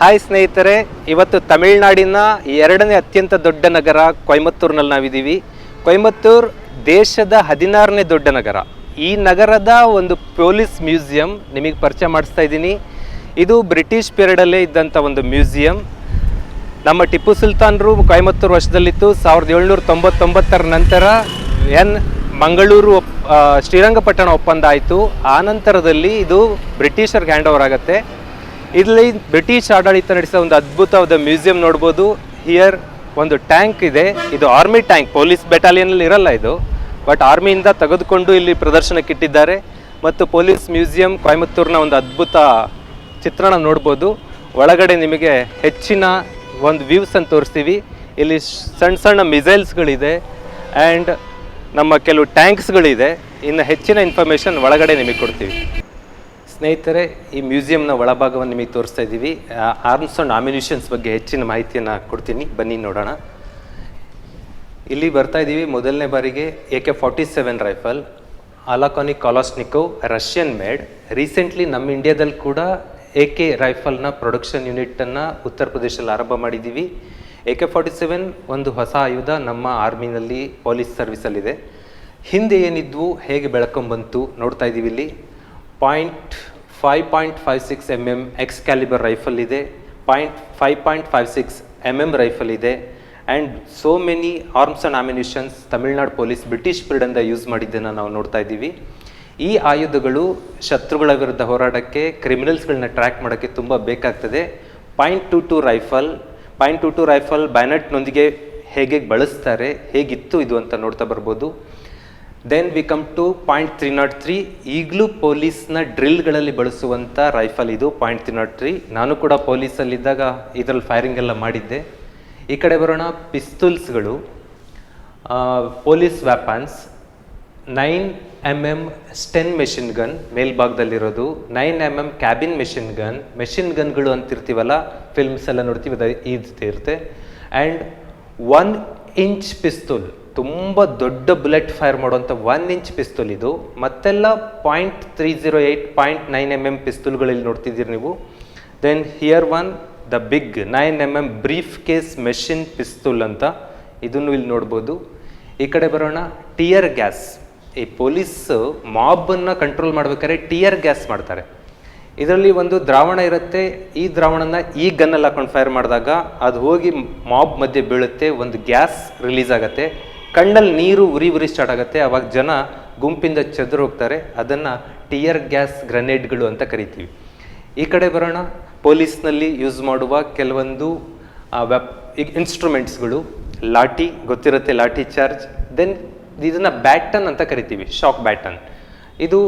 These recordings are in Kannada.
ಹಾಯ್ ಸ್ನೇಹಿತರೆ, ಇವತ್ತು ತಮಿಳುನಾಡಿನ ಎರಡನೇ ಅತ್ಯಂತ ದೊಡ್ಡ ನಗರ ಕೊಯಮತ್ತೂರಿನಲ್ಲಿ ನಾವಿದ್ದೀವಿ. ಕೊಯಮತ್ತೂರ್ ದೇಶದ ಹದಿನಾರನೇ ದೊಡ್ಡ ನಗರ. ಈ ನಗರದ ಒಂದು ಪೊಲೀಸ್ ಮ್ಯೂಸಿಯಂ ನಿಮಗೆ ಪರಿಚಯ ಮಾಡಿಸ್ತಾ ಇದ್ದೀನಿ. ಇದು ಬ್ರಿಟಿಷ್ ಪೀರಿಯಡಲ್ಲೇ ಇದ್ದಂಥ ಒಂದು ಮ್ಯೂಸಿಯಂ. ನಮ್ಮ ಟಿಪ್ಪು ಸುಲ್ತಾನರು ಕೊಯಮತ್ತೂರು ವರ್ಷದಲ್ಲಿತ್ತು. ಸಾವಿರದ ಏಳ್ನೂರ ತೊಂಬತ್ತೊಂಬತ್ತರ ನಂತರ ಎನ್ ಮಂಗಳೂರು ಶ್ರೀರಂಗಪಟ್ಟಣ ಒಪ್ಪಂದ ಆಯಿತು. ಆ ನಂತರದಲ್ಲಿ ಇದು ಬ್ರಿಟಿಷರ್ಗೆ ಹ್ಯಾಂಡ್ ಓವರ್ ಆಗುತ್ತೆ. ಇಲ್ಲಿ ಬ್ರಿಟಿಷ್ ಆಡಳಿತ ನಡೆಸಿದ ಒಂದು ಅದ್ಭುತವಾದ ಮ್ಯೂಸಿಯಂ ನೋಡ್ಬೋದು. ಹಿಯರ್ ಒಂದು ಟ್ಯಾಂಕ್ ಇದೆ. ಇದು ಆರ್ಮಿ ಟ್ಯಾಂಕ್, ಪೊಲೀಸ್ ಬೆಟಾಲಿಯನಲ್ಲಿ ಇರಲ್ಲ ಇದು. ಬಟ್ ಆರ್ಮಿಯಿಂದ ತೆಗೆದುಕೊಂಡು ಇಲ್ಲಿ ಪ್ರದರ್ಶನಕ್ಕೆ ಇಟ್ಟಿದ್ದಾರೆ. ಮತ್ತು ಪೊಲೀಸ್ ಮ್ಯೂಸಿಯಂ ಕೊಯಮತ್ತೂರಿನ ಒಂದು ಅದ್ಭುತ ಚಿತ್ರಣ ನೋಡ್ಬೋದು. ಒಳಗಡೆ ನಿಮಗೆ ಹೆಚ್ಚಿನ ಒಂದು ವ್ಯೂಸ್ ಅಂತ ತೋರಿಸ್ತೀವಿ. ಇಲ್ಲಿ ಸಣ್ಣ ಸಣ್ಣ ಮಿಸೈಲ್ಸ್ಗಳಿದೆ ಆ್ಯಂಡ್ ನಮ್ಮ ಕೆಲವು ಟ್ಯಾಂಕ್ಸ್ಗಳಿದೆ ಇನ್ನು ಹೆಚ್ಚಿನ ಇನ್ಫಾರ್ಮೇಷನ್ ಒಳಗಡೆ ನಿಮಗೆ ಕೊಡ್ತೀವಿ. ಸ್ನೇಹಿತರೆ, ಈ ಮ್ಯೂಸಿಯಂನ ಒಳಭಾಗವನ್ನು ನಿಮಗೆ ತೋರಿಸ್ತಾ ಇದ್ದೀವಿ. ಆರ್ಮ್ಸ್ ಆ್ಯಂಡ್ ಆಮ್ಯುನಿಷನ್ಸ್ ಬಗ್ಗೆ ಹೆಚ್ಚಿನ ಮಾಹಿತಿಯನ್ನು ಕೊಡ್ತೀನಿ. ಬನ್ನಿ ನೋಡೋಣ. ಇಲ್ಲಿ ಬರ್ತಾ ಇದ್ದೀವಿ ಮೊದಲನೇ ಬಾರಿಗೆ A K forty seven rifle, ಅಲಾಕಾನಿಕ್ Kalashnikov Russian made. Recently ನಮ್ಮ ಇಂಡಿಯಾದಲ್ಲಿ ಕೂಡ ಎ ಕೆ ರೈಫಲ್ನ ಪ್ರೊಡಕ್ಷನ್ ಯೂನಿಟನ್ನು ಉತ್ತರ ಪ್ರದೇಶದಲ್ಲಿ ಆರಂಭ ಮಾಡಿದ್ದೀವಿ. ಎ ಕೆ ಫಾರ್ಟಿ ಸೆವೆನ್ ಒಂದು ಹೊಸ ಆಯುಧ ನಮ್ಮ ಆರ್ಮಿನಲ್ಲಿ ಪೊಲೀಸ್ ಸರ್ವಿಸಲ್ಲಿದೆ ಹಿಂದೆ ಏನಿದ್ವು, ಹೇಗೆ ಬೆಳ್ಕೊಂಬಂತು ನೋಡ್ತಾ ಇದ್ದೀವಿ ಇಲ್ಲಿ. Point five point five six M M X calibre rifle ಇದೆ point five point five six M M rifle ಇದೆ and so many arms and ammunitions Tamil Nadu police British ಪೀರಿಯಡಿಂದ use ಮಾಡಿದ್ದನ್ನು ನಾವು ನೋಡ್ತಾ ಇದ್ದೀವಿ. ಈ ಆಯುಧಗಳು ಶತ್ರುಗಳ ವಿರುದ್ಧ ಹೋರಾಡೋಕ್ಕೆ ಕ್ರಿಮಿನಲ್ಸ್ಗಳನ್ನ ಟ್ರ್ಯಾಕ್ ಮಾಡೋಕ್ಕೆ ತುಂಬ ಬೇಕಾಗ್ತದೆ. Point two two rifle point two two rifle ಬ್ಯಾನೆಟ್ನೊಂದಿಗೆ ಹೇಗೆ ಬಳಸ್ತಾರೆ, ಹೇಗಿತ್ತು ಇದು ಅಂತ ನೋಡ್ತಾ ಬರ್ಬೋದು. Then we come to point three nought three ಈಗಲೂ ಪೊಲೀಸ್ನ ಡ್ರಿಲ್ಗಳಲ್ಲಿ ಬಳಸುವಂಥ ರೈಫಲ್ ಇದು ಪಾಯಿಂಟ್ ತ್ರೀ ನಾಟ್ ತ್ರೀ ನಾನು ಕೂಡ ಪೊಲೀಸಲ್ಲಿದ್ದಾಗ ಇದರಲ್ಲಿ ಫೈರಿಂಗ್ ಎಲ್ಲ ಮಾಡಿದ್ದೆ. ಈ ಕಡೆ ಬರೋಣ ಪಿಸ್ತೂಲ್ಸ್ಗಳು police weapons nine M M Sten machine gun ಮೇಲ್ಭಾಗದಲ್ಲಿರೋದು. Nine M M carbine machine gun machine ಗನ್ಗಳು ಅಂತಿರ್ತೀವಲ್ಲ ಫಿಲ್ಮ್ಸ್ ಎಲ್ಲ ನೋಡ್ತೀವಿ, ಅದು ಇರುತ್ತೆ. ಆ್ಯಂಡ್ ಒನ್ ಇಂಚ್ ಪಿಸ್ತೂಲ್ ತುಂಬ ದೊಡ್ಡ ಬುಲೆಟ್ ಫೈರ್ ಮಾಡುವಂಥ ಒನ್ ಇಂಚ್ ಪಿಸ್ತೂಲ್ ಇದು. ಮತ್ತೆಲ್ಲ point three zero eight point nine M M ಪಿಸ್ತೂಲ್ಗಳಲ್ಲಿ ನೋಡ್ತಿದ್ದೀರಿ ನೀವು. Then here one the big nine M M briefcase machine pistol ಅಂತ ಇದನ್ನು ಇಲ್ಲಿ ನೋಡ್ಬೋದು. ಈ ಕಡೆ ಬರೋಣ ಟಿಯರ್ ಗ್ಯಾಸ್ ಈ ಪೊಲೀಸ್ ಮಾಬನ್ನು ಕಂಟ್ರೋಲ್ ಮಾಡ್ಬೇಕಾದ್ರೆ ಟಿಯರ್ ಗ್ಯಾಸ್ ಮಾಡ್ತಾರೆ. ಇದರಲ್ಲಿ ಒಂದು ದ್ರಾವಣ ಇರುತ್ತೆ. ಈ ದ್ರಾವಣನ ಈ ಗನ್ನಲ್ಲಿ ಹಾಕೊಂಡು ಫೈರ್ ಮಾಡಿದಾಗ ಅದು ಹೋಗಿ ಮಾಬ್ ಮಧ್ಯೆ ಬೀಳುತ್ತೆ, ಒಂದು ಗ್ಯಾಸ್ ರಿಲೀಸ್ ಆಗುತ್ತೆ. ಕಣ್ಣಲ್ಲಿ ನೀರು ಉರಿ ಉರಿ ಸ್ಟಾರ್ಟ್ ಆಗುತ್ತೆ. ಅವಾಗ ಜನ ಗುಂಪಿಂದ ಚದುರು ಹೋಗ್ತಾರೆ. ಅದನ್ನು ಟಿಯರ್ ಗ್ಯಾಸ್ ಗ್ರನೇಡ್ಗಳು ಅಂತ ಕರಿತೀವಿ. ಈ ಕಡೆ ಬರೋಣ. ಪೊಲೀಸ್ನಲ್ಲಿ ಯೂಸ್ ಮಾಡುವ ಕೆಲವೊಂದು ವೆಪ್ ಇನ್ಸ್ಟ್ರೂಮೆಂಟ್ಸ್ಗಳು ಲಾಠಿ, ಗೊತ್ತಿರುತ್ತೆ ಲಾಠಿ ಚಾರ್ಜ್ ದೆನ್ ಇದನ್ನು ಬ್ಯಾಟನ್ ಅಂತ ಕರಿತೀವಿ. ಶಾಕ್ ಬ್ಯಾಟನ್ ಇದು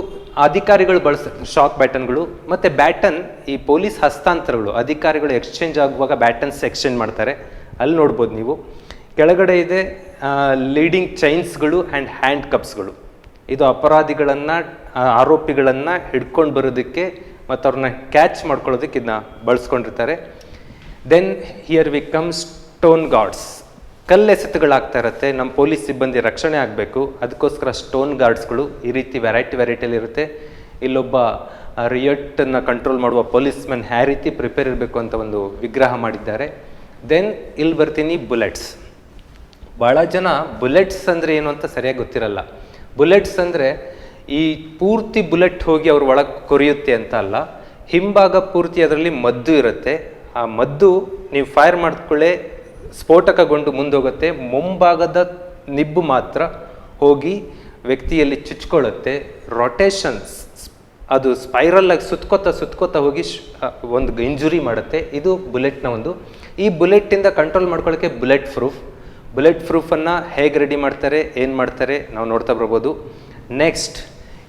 ಅಧಿಕಾರಿಗಳು ಬಳಸ ಶಾಕ್ ಬ್ಯಾಟನ್ಗಳು ಮತ್ತು ಬ್ಯಾಟನ್ ಈ ಪೊಲೀಸ್ ಹಸ್ತಾಂತರಗಳು. ಅಧಿಕಾರಿಗಳು ಎಕ್ಸ್ಚೇಂಜ್ ಆಗುವಾಗ ಬ್ಯಾಟನ್ಸ್ ಎಕ್ಸ್ಚೇಂಜ್ ಮಾಡ್ತಾರೆ. ಅಲ್ಲಿ ನೋಡ್ಬೋದು ನೀವು. ಕೆಳಗಡೆ ಇದೆ ಲೀಡಿಂಗ್ ಚೈನ್ಸ್ಗಳು ಆ್ಯಂಡ್ ಹ್ಯಾಂಡ್ ಕಪ್ಸ್ಗಳು ಇದು ಅಪರಾಧಿಗಳನ್ನು ಆರೋಪಿಗಳನ್ನು ಹಿಡ್ಕೊಂಡು ಬರೋದಕ್ಕೆ ಮತ್ತು ಅವ್ರನ್ನ ಕ್ಯಾಚ್ ಮಾಡ್ಕೊಳ್ಳೋದಕ್ಕೆ ಇದನ್ನ ಬಳಸ್ಕೊಂಡಿರ್ತಾರೆ. Then here we comes stone guards ಕಲ್ಲೆಸೆತುಗಳಾಗ್ತಾ ಇರುತ್ತೆ, ನಮ್ಮ ಪೊಲೀಸ್ ಸಿಬ್ಬಂದಿ ರಕ್ಷಣೆ ಆಗಬೇಕು. ಅದಕ್ಕೋಸ್ಕರ ಸ್ಟೋನ್ ಗಾರ್ಡ್ಸ್ಗಳು ಈ ರೀತಿ ವೆರೈಟಿ ವೆರೈಟಿಯಲ್ಲಿ ಇರುತ್ತೆ. ಇಲ್ಲೊಬ್ಬ ರಿಯಟ್ಟನ್ನು ಕಂಟ್ರೋಲ್ ಮಾಡುವ ಪೊಲೀಸ್ ಮ್ಯಾನ್ ಯಾವ ರೀತಿ ಪ್ರಿಪೇರ್ ಇರಬೇಕು ಅಂತ ಒಂದು ವಿಗ್ರಹ ಮಾಡಿದ್ದಾರೆ. ದೆನ್ ಇಲ್ಲಿ ಬರ್ತೀನಿ ಬುಲೆಟ್ಸ್ ಭಾಳ ಜನ ಬುಲೆಟ್ಸ್ ಅಂದರೆ ಏನು ಅಂತ ಸರಿಯಾಗಿ ಗೊತ್ತಿರಲ್ಲ. ಬುಲೆಟ್ಸ್ ಅಂದರೆ ಈ ಪೂರ್ತಿ ಬುಲೆಟ್ ಹೋಗಿ ಅವ್ರ ಒಳಗೆ ಕೊರಿಯುತ್ತೆ ಅಂತ ಅಲ್ಲ. ಹಿಂಭಾಗ ಪೂರ್ತಿ ಅದರಲ್ಲಿ ಮದ್ದು ಇರುತ್ತೆ. ಆ ಮದ್ದು ನೀವು ಫೈರ್ ಮಾಡಿದ್ಕೊಳ್ಳೆ ಸ್ಫೋಟಕಗೊಂಡು ಮುಂದೋಗುತ್ತೆ, ಮುಂಭಾಗದ ನಿಬ್ಬು ಮಾತ್ರ ಹೋಗಿ ವ್ಯಕ್ತಿಯಲ್ಲಿ ಚುಚ್ಕೊಳ್ಳುತ್ತೆ. ರೊಟೇಷನ್ಸ್ ಅದು ಸ್ಪೈರಲ್ ಆಗಿ ಸುತ್ಕೋತಾ ಸುತ್ಕೋತ ಹೋಗಿ ಒಂದು ಇಂಜುರಿ ಮಾಡುತ್ತೆ. ಇದು ಬುಲೆಟ್ನ ಒಂದು, ಈ ಬುಲೆಟ್ಟಿಂದ ಕಂಟ್ರೋಲ್ ಮಾಡ್ಕೊಳ್ಳೋಕ್ಕೆ ಬುಲೆಟ್ ಪ್ರೂಫ್. ಬುಲೆಟ್ ಪ್ರೂಫನ್ನು ಹೇಗೆ ರೆಡಿ ಮಾಡ್ತಾರೆ, ಏನು ಮಾಡ್ತಾರೆ, ನಾವು ನೋಡ್ತಾ ಬರ್ಬೋದು. ನೆಕ್ಸ್ಟ್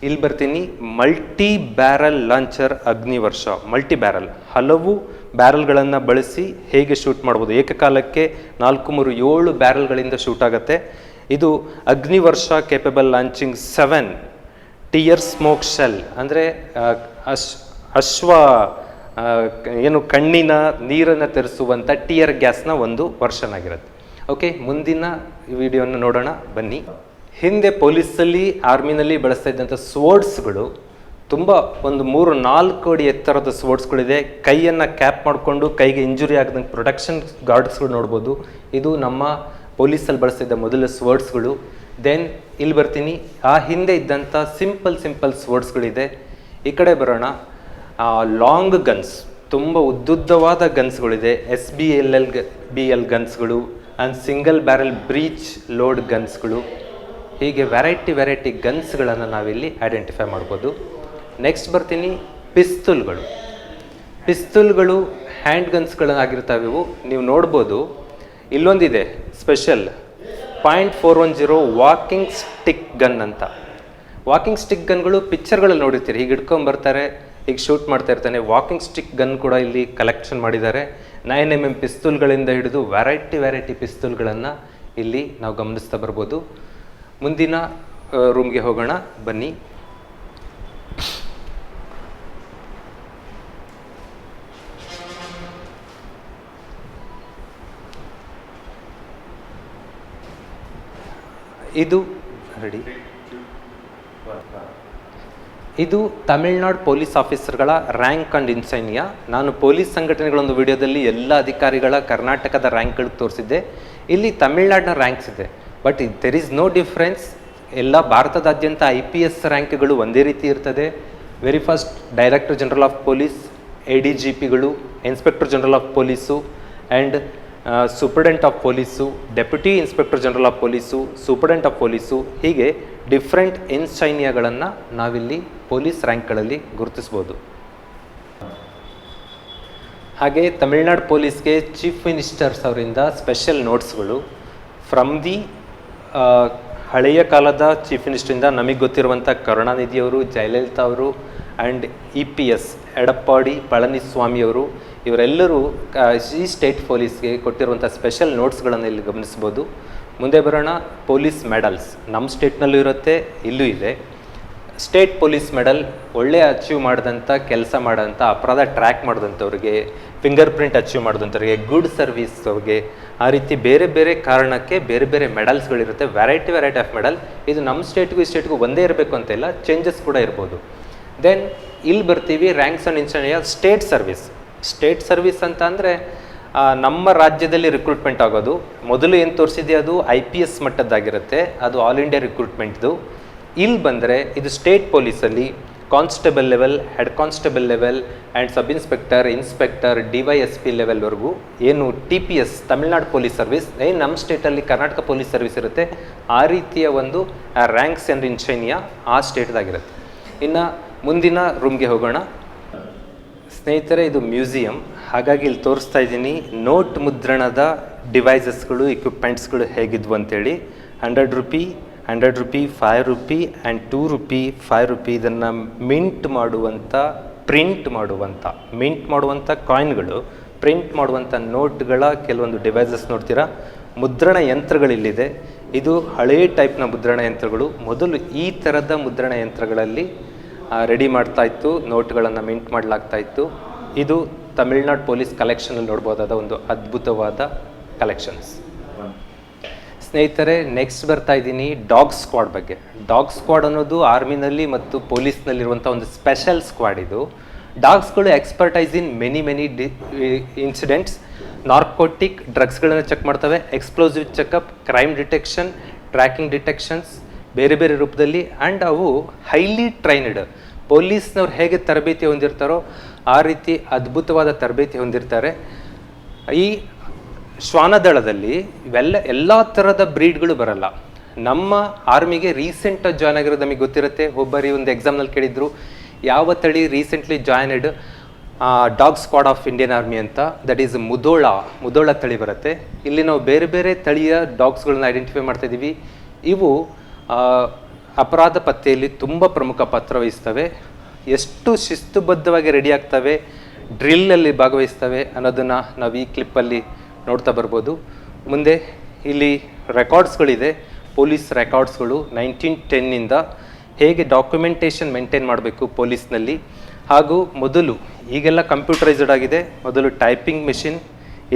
ಇಲ್ಲಿ ಬರ್ತೀನಿ multi barrel launcher Agnivarsha multi barrel ಹಲವು ಬ್ಯಾರಲ್ಗಳನ್ನು ಬಳಸಿ ಹೇಗೆ ಶೂಟ್ ಮಾಡ್ಬೋದು? ಏಕಕಾಲಕ್ಕೆ ನಾಲ್ಕು ಮೂರು ಏಳು ಬ್ಯಾರಲ್ಗಳಿಂದ ಶೂಟ್ ಆಗುತ್ತೆ. ಇದು Agnivarsha capable launching seven tear smoke shell ಅಂದರೆ ಅಶ್, ಅಶ್ವ ಏನು ಕಣ್ಣಿನ ನೀರನ್ನು ತೆರೆಸುವಂಥ ಟಿಯರ್ ಗ್ಯಾಸ್ನ ಒಂದು ವರ್ಷನ್ ಆಗಿರುತ್ತೆ. ಓಕೆ ಮುಂದಿನ ವಿಡಿಯೋನ ನೋಡೋಣ, ಬನ್ನಿ. ಹಿಂದೆ ಪೊಲೀಸಲ್ಲಿ ಆರ್ಮಿನಲ್ಲಿ ಬಳಸ್ತಾ ಇದ್ದಂಥ ಸ್ವೋರ್ಡ್ಸ್ಗಳು ತುಂಬ ಒಂದು ಮೂರು, ನಾಲ್ಕು ಅಡಿ ಎತ್ತರದ ಸ್ಪೋರ್ಟ್ಸ್ಗಳಿದೆ ಕೈಯನ್ನು ಕ್ಯಾಪ್ ಮಾಡಿಕೊಂಡು ಕೈಗೆ ಇಂಜುರಿ ಆಗದಂಗೆ ಪ್ರೊಟೆಕ್ಷನ್ ಗಾರ್ಡ್ಸ್ಗಳು ನೋಡ್ಬೋದು. ಇದು ನಮ್ಮ ಪೊಲೀಸಲ್ಲಿ ಬಳಸಿದ್ದ ಮೊದಲ ಸ್ವರ್ಡ್ಸ್ಗಳು ದೆನ್ ಇಲ್ಲಿ ಬರ್ತೀನಿ. ಆ ಹಿಂದೆ ಇದ್ದಂಥ ಸಿಂಪಲ್ ಸಿಂಪಲ್ ಸ್ವರ್ಡ್ಸ್ಗಳಿದೆ ಈ ಕಡೆ ಬರೋಣ. ಲಾಂಗ್ ಗನ್ಸ್ ತುಂಬ ಉದ್ದುದ್ದವಾದ ಗನ್ಸ್ಗಳಿದೆ S B L L B L ಗನ್ಸ್ಗಳು and single barrel breech load ಗನ್ಸ್ಗಳು ಹೀಗೆ ವೆರೈಟಿ ವೆರೈಟಿ ಗನ್ಸ್ಗಳನ್ನು ನಾವಿಲ್ಲಿ ಐಡೆಂಟಿಫೈ ಮಾಡ್ಬೋದು. ನೆಕ್ಸ್ಟ್ ಬರ್ತೀನಿ, ಪಿಸ್ತೂಲ್ಗಳು. ಪಿಸ್ತೂಲ್ಗಳು ಹ್ಯಾಂಡ್ ಗನ್ಸ್ಗಳಾಗಿರ್ತಾವೆ ಇವು. ನೀವು ನೋಡ್ಬೋದು, ಇಲ್ಲೊಂದಿದೆ special point four one zero walking stick gun ಅಂತ. ವಾಕಿಂಗ್ ಸ್ಟಿಕ್ ಗನ್ಗಳು ಪಿಕ್ಚರ್ಗಳಲ್ಲಿ ನೋಡಿರ್ತೀರಿ. ಹೀಗೆ ಹಿಡ್ಕೊಂಡು ಬರ್ತಾರೆ ಈಗ ಶೂಟ್ ಮಾಡ್ತಾ ಇರ್ತಾನೆ. ವಾಕಿಂಗ್ ಸ್ಟಿಕ್ ಗನ್ ಕೂಡ ಇಲ್ಲಿ ಕಲೆಕ್ಷನ್ ಮಾಡಿದ್ದಾರೆ. ನೈನ್ ಎಂ ಎಂ ಪಿಸ್ತೂಲ್ಗಳಿಂದ ಹಿಡಿದು ವೆರೈಟಿ ವೆರೈಟಿ ಪಿಸ್ತೂಲ್ಗಳನ್ನು ಇಲ್ಲಿ ನಾವು ಗಮನಿಸ್ತಾ ಬರ್ಬೋದು. ಮುಂದಿನ ರೂಮ್ಗೆ ಹೋಗೋಣ. ಬನ್ನಿ. ಇದು ರೆಡಿ ಇದು ತಮಿಳ್ನಾಡು ಪೊಲೀಸ್ ಆಫೀಸರ್ಗಳ ರ್ಯಾಂಕ್ ಅಂಡ್ ಇನ್ಸೈನ್ಯ ನಾನು ಪೊಲೀಸ್ ಸಂಘಟನೆಗಳೊಂದು ವಿಡಿಯೋದಲ್ಲಿ ಎಲ್ಲ ಅಧಿಕಾರಿಗಳ ಕರ್ನಾಟಕದ ರ್ಯಾಂಕ್ಗಳು ತೋರಿಸಿದ್ದೆ. ಇಲ್ಲಿ ತಮಿಳ್ನಾಡಿನ ರ್ಯಾಂಕ್ಸ್ ಇದೆ. But there is no difference ಎಲ್ಲ ಭಾರತದಾದ್ಯಂತ ಐ ಪಿ ಎಸ್ ರ್ಯಾಂಕ್ಗಳು ಒಂದೇ ರೀತಿ ಇರ್ತದೆ. Very first director general of police A D G ಪಿಗಳು inspector general of police and superintendent of police deputy inspector general of police superintendent of police ಹೀಗೆ ಡಿಫ್ರೆಂಟ್ ಇನ್ಸೈನಿಯಾಗಳನ್ನು ನಾವಿಲ್ಲಿ ಪೊಲೀಸ್ ರ್ಯಾಂಕ್ಗಳಲ್ಲಿ ಗುರುತಿಸ್ಬೋದು. ಹಾಗೆ ತಮಿಳ್ನಾಡು ಪೊಲೀಸ್ಗೆ ಚೀಫ್ ಮಿನಿಸ್ಟರ್ಸ್ ಅವರಿಂದ ಸ್ಪೆಷಲ್ ನೋಟ್ಸ್ಗಳು ಫ್ರಮ್ ದಿ ಹಳೆಯ ಕಾಲದ ಚೀಫ್ ಮಿನಿಸ್ಟ್ರಿಂದ ನಮಗೆ ಗೊತ್ತಿರುವಂಥ ಕರುಣಾನಿಧಿಯವರು ಜಯಲಲಿತಾ ಅವರು and E P S Edappadi ಪಳನಿಸ್ವಾಮಿಯವರು ಇವರೆಲ್ಲರೂ ಈ ಸ್ಟೇಟ್ ಪೊಲೀಸ್ಗೆ ಕೊಟ್ಟಿರುವಂಥ ಸ್ಪೆಷಲ್ ನೋಟ್ಸ್ಗಳನ್ನು ಇಲ್ಲಿ ಗಮನಿಸ್ಬೋದು ಮುಂದೆ ಬರೋಣ ಪೊಲೀಸ್ ಮೆಡಲ್ಸ್ ನಮ್ಮ ಸ್ಟೇಟ್ನಲ್ಲೂ ಇರುತ್ತೆ, ಇಲ್ಲೂ ಇದೆ. ಸ್ಟೇಟ್ ಪೊಲೀಸ್ ಮೆಡಲ್ ಒಳ್ಳೆಯ ಅಚೀವ್ ಮಾಡಿದಂಥ ಕೆಲಸ ಮಾಡೋಂಥ ಅಪರಾಧ ಟ್ರ್ಯಾಕ್ ಮಾಡಿದಂಥವ್ರಿಗೆ ಫಿಂಗರ್ ಪ್ರಿಂಟ್ ಅಚೀವ್ ಮಾಡಿದಂಥವ್ರಿಗೆ ಗುಡ್ ಸರ್ವಿಸ್ ಅವ್ರಿಗೆ, ಆ ರೀತಿ ಬೇರೆ ಬೇರೆ ಕಾರಣಕ್ಕೆ ಬೇರೆ ಬೇರೆ ಮೆಡಲ್ಸ್ಗಳಿರುತ್ತೆ. ವೆರೈಟಿ ವೆರೈಟಿ ಆಫ್ ಮೆಡಲ್ ಇದು ನಮ್ಮ ಸ್ಟೇಟ್ಗೂ ಈ ಸ್ಟೇಟ್ಗೂ ಒಂದೇ ಇರಬೇಕು ಅಂತ ಇಲ್ಲ ಚೇಂಜಸ್ ಕೂಡ ಇರ್ಬೋದು. ದೆನ್ ಇಲ್ಲಿ ಬರ್ತೀವಿ ranks and instant state service state service ಅಂತ ಅಂದರೆ ನಮ್ಮ ರಾಜ್ಯದಲ್ಲಿ ರಿಕ್ರೂಟ್ಮೆಂಟ್ ಆಗೋದು. ಮೊದಲು ಏನು ತೋರಿಸಿದೆ ಅದು? ಐ ಪಿ ಎಸ್ ಮಟ್ಟದ್ದಾಗಿರುತ್ತೆ. ಅದು ಆಲ್ ಇಂಡಿಯಾ ರಿಕ್ರೂಟ್ಮೆಂಟ್ದು ಇಲ್ಲಿ ಬಂದರೆ ಇದು state ಪೊಲೀಸಲ್ಲಿ constable level, head constable level and sub inspector inspector, D Y S P ಲೆವೆಲ್ವರೆಗೂ ಏನು T P S, Tamil Nadu police service ಏನು ನಮ್ಮ ಸ್ಟೇಟಲ್ಲಿ ಕರ್ನಾಟಕ ಪೊಲೀಸ್ ಸರ್ವಿಸ್ ಇರುತ್ತೆ. ಆ ರೀತಿಯ ಒಂದು ರ್ಯಾಂಕ್ಸ್ ಆ್ಯಂಡ್ ಇನ್ಶೈನಿಯ ಆ ಸ್ಟೇಟ್ದಾಗಿರುತ್ತೆ. ಇನ್ನು ಮುಂದಿನ ರೂಮ್ಗೆ ಹೋಗೋಣ. ಸ್ನೇಹಿತರೆ, ಇದು ಮ್ಯೂಸಿಯಂ. ಹಾಗಾಗಿ ಇಲ್ಲಿ ತೋರಿಸ್ತಾ ಇದ್ದೀನಿ, ನೋಟ್ ಮುದ್ರಣದ ಡಿವೈಸಸ್ಗಳು ಇಕ್ವಿಪ್ಮೆಂಟ್ಸ್ಗಳು ಹೇಗಿದ್ವು ಅಂತೇಳಿ. Hundred rupee hundred rupee, five rupee and two rupee, five rupee ಇದನ್ನು ಮಿಂಟ್ ಮಾಡುವಂಥ ಪ್ರಿಂಟ್ ಮಾಡುವಂಥ ಮಿಂಟ್ ಮಾಡುವಂಥ ಕಾಯಿನ್ಗಳು, ಪ್ರಿಂಟ್ ಮಾಡುವಂಥ ನೋಟ್ಗಳ ಕೆಲವೊಂದು ಡಿವೈಸಸ್ ನೋಡ್ತೀರಾ? ಮುದ್ರಣ ಯಂತ್ರಗಳಿಲ್ಲಿದೆ. ಇದು ಹಳೇ ಟೈಪ್ನ ಮುದ್ರಣ ಯಂತ್ರಗಳು. ಮೊದಲು ಈ ಥರದ ಮುದ್ರಣ ಯಂತ್ರಗಳಲ್ಲಿ ರೆಡಿ ಮಾಡ್ತಾ ಇತ್ತು, ನೋಟ್ಗಳನ್ನು ಮಿಂಟ್ ಮಾಡಲಾಗ್ತಾ ಇತ್ತು. ಇದು ತಮಿಳ್ನಾಡು ಪೊಲೀಸ್ ಕಲೆಕ್ಷನಲ್ಲಿ ನೋಡ್ಬೋದಾದ ಒಂದು ಅದ್ಭುತವಾದ ಕಲೆಕ್ಷನ್ಸ್ ಸ್ನೇಹಿತರೆ ನೆಕ್ಸ್ಟ್ ಬರ್ತಾ ಇದ್ದೀನಿ ಡಾಗ್ ಸ್ಕ್ವಾಡ್ ಬಗ್ಗೆ. ಡಾಗ್ ಸ್ಕ್ವಾಡ್ ಅನ್ನೋದು ಆರ್ಮಿನಲ್ಲಿ ಮತ್ತು ಪೊಲೀಸ್ನಲ್ಲಿರುವಂಥ ಒಂದು ಸ್ಪೆಷಲ್ ಸ್ಕ್ವಾಡ್ ಇದು. ಡಾಗ್ಸ್ಗಳು expertise in many many D incidents narcotic ಡ್ರಗ್ಸ್ಗಳನ್ನು check ಮಾಡ್ತವೆ. Explosive checkup crime detection tracking detections ಬೇರೆ ಬೇರೆ ರೂಪದಲ್ಲಿ. ಆ್ಯಂಡ್ ಅವು ಹೈಲಿ ಟ್ರೈನ್ಡ್ ಪೊಲೀಸ್ನವ್ರು ಹೇಗೆ ತರಬೇತಿ ಹೊಂದಿರ್ತಾರೋ ಆ ರೀತಿ ಅದ್ಭುತವಾದ ತರಬೇತಿ ಹೊಂದಿರ್ತಾರೆ. ಈ ಶ್ವಾನದಳದಲ್ಲಿ ಇವೆಲ್ಲ ಎಲ್ಲ ಥರದ ಬ್ರೀಡ್ಗಳು ಬರಲ್ಲ. ನಮ್ಮ ಆರ್ಮಿಗೆ ರೀಸೆಂಟಾಗಿ ಜಾಯ್ನ್ ಆಗಿರೋದು ನಮಗೆ ಗೊತ್ತಿರುತ್ತೆ. ಒಬ್ಬರಿ ಒಂದು ಎಕ್ಸಾಮ್ನಲ್ಲಿ ಕೇಳಿದ್ರು, ಯಾವ ತಳಿ recently joined dog squad of Indian army ಅಂತ ದಟ್ ಈಸ್ ಮುದೋಳ ಮುದೋಳ ತಳಿ ಬರುತ್ತೆ. ಇಲ್ಲಿ ನಾವು ಬೇರೆ ಬೇರೆ ತಳಿಯ ಡಾಗ್ಸ್ಗಳನ್ನ ಐಡೆಂಟಿಫೈ ಮಾಡ್ತಾ ಇದ್ದೀವಿ ಇವು ಅಪರಾಧ ಪತ್ತೆಯಲ್ಲಿ ತುಂಬ ಪ್ರಮುಖ ಪಾತ್ರ ವಹಿಸ್ತವೆ. ಎಷ್ಟು ಶಿಸ್ತುಬದ್ಧವಾಗಿ ರೆಡಿ ಆಗ್ತವೆ ಡ್ರಿಲ್ಲಲ್ಲಿ ಭಾಗವಹಿಸ್ತವೆ ಅನ್ನೋದನ್ನು ನಾವು ಈ ಕ್ಲಿಪ್ಪಲ್ಲಿ ನೋಡ್ತಾ ಬರ್ಬೋದು. ಮುಂದೆ ಇಲ್ಲಿ ರೆಕಾರ್ಡ್ಸ್ಗಳಿದೆ. ಪೊಲೀಸ್ ರೆಕಾರ್ಡ್ಸ್ಗಳು ನೈನ್ಟೀನ್ ಟೆನ್ನಿಂದ ಹೇಗೆ ಡಾಕ್ಯುಮೆಂಟೇಷನ್ ಮೇಂಟೈನ್ ಮಾಡಬೇಕು ಪೊಲೀಸ್ನಲ್ಲಿ. ಹಾಗೂ ಮೊದಲು ಈಗೆಲ್ಲ ಕಂಪ್ಯೂಟರೈಸ್ಡ್ ಆಗಿದೆ. ಮೊದಲು ಟೈಪಿಂಗ್ ಮೆಷಿನ್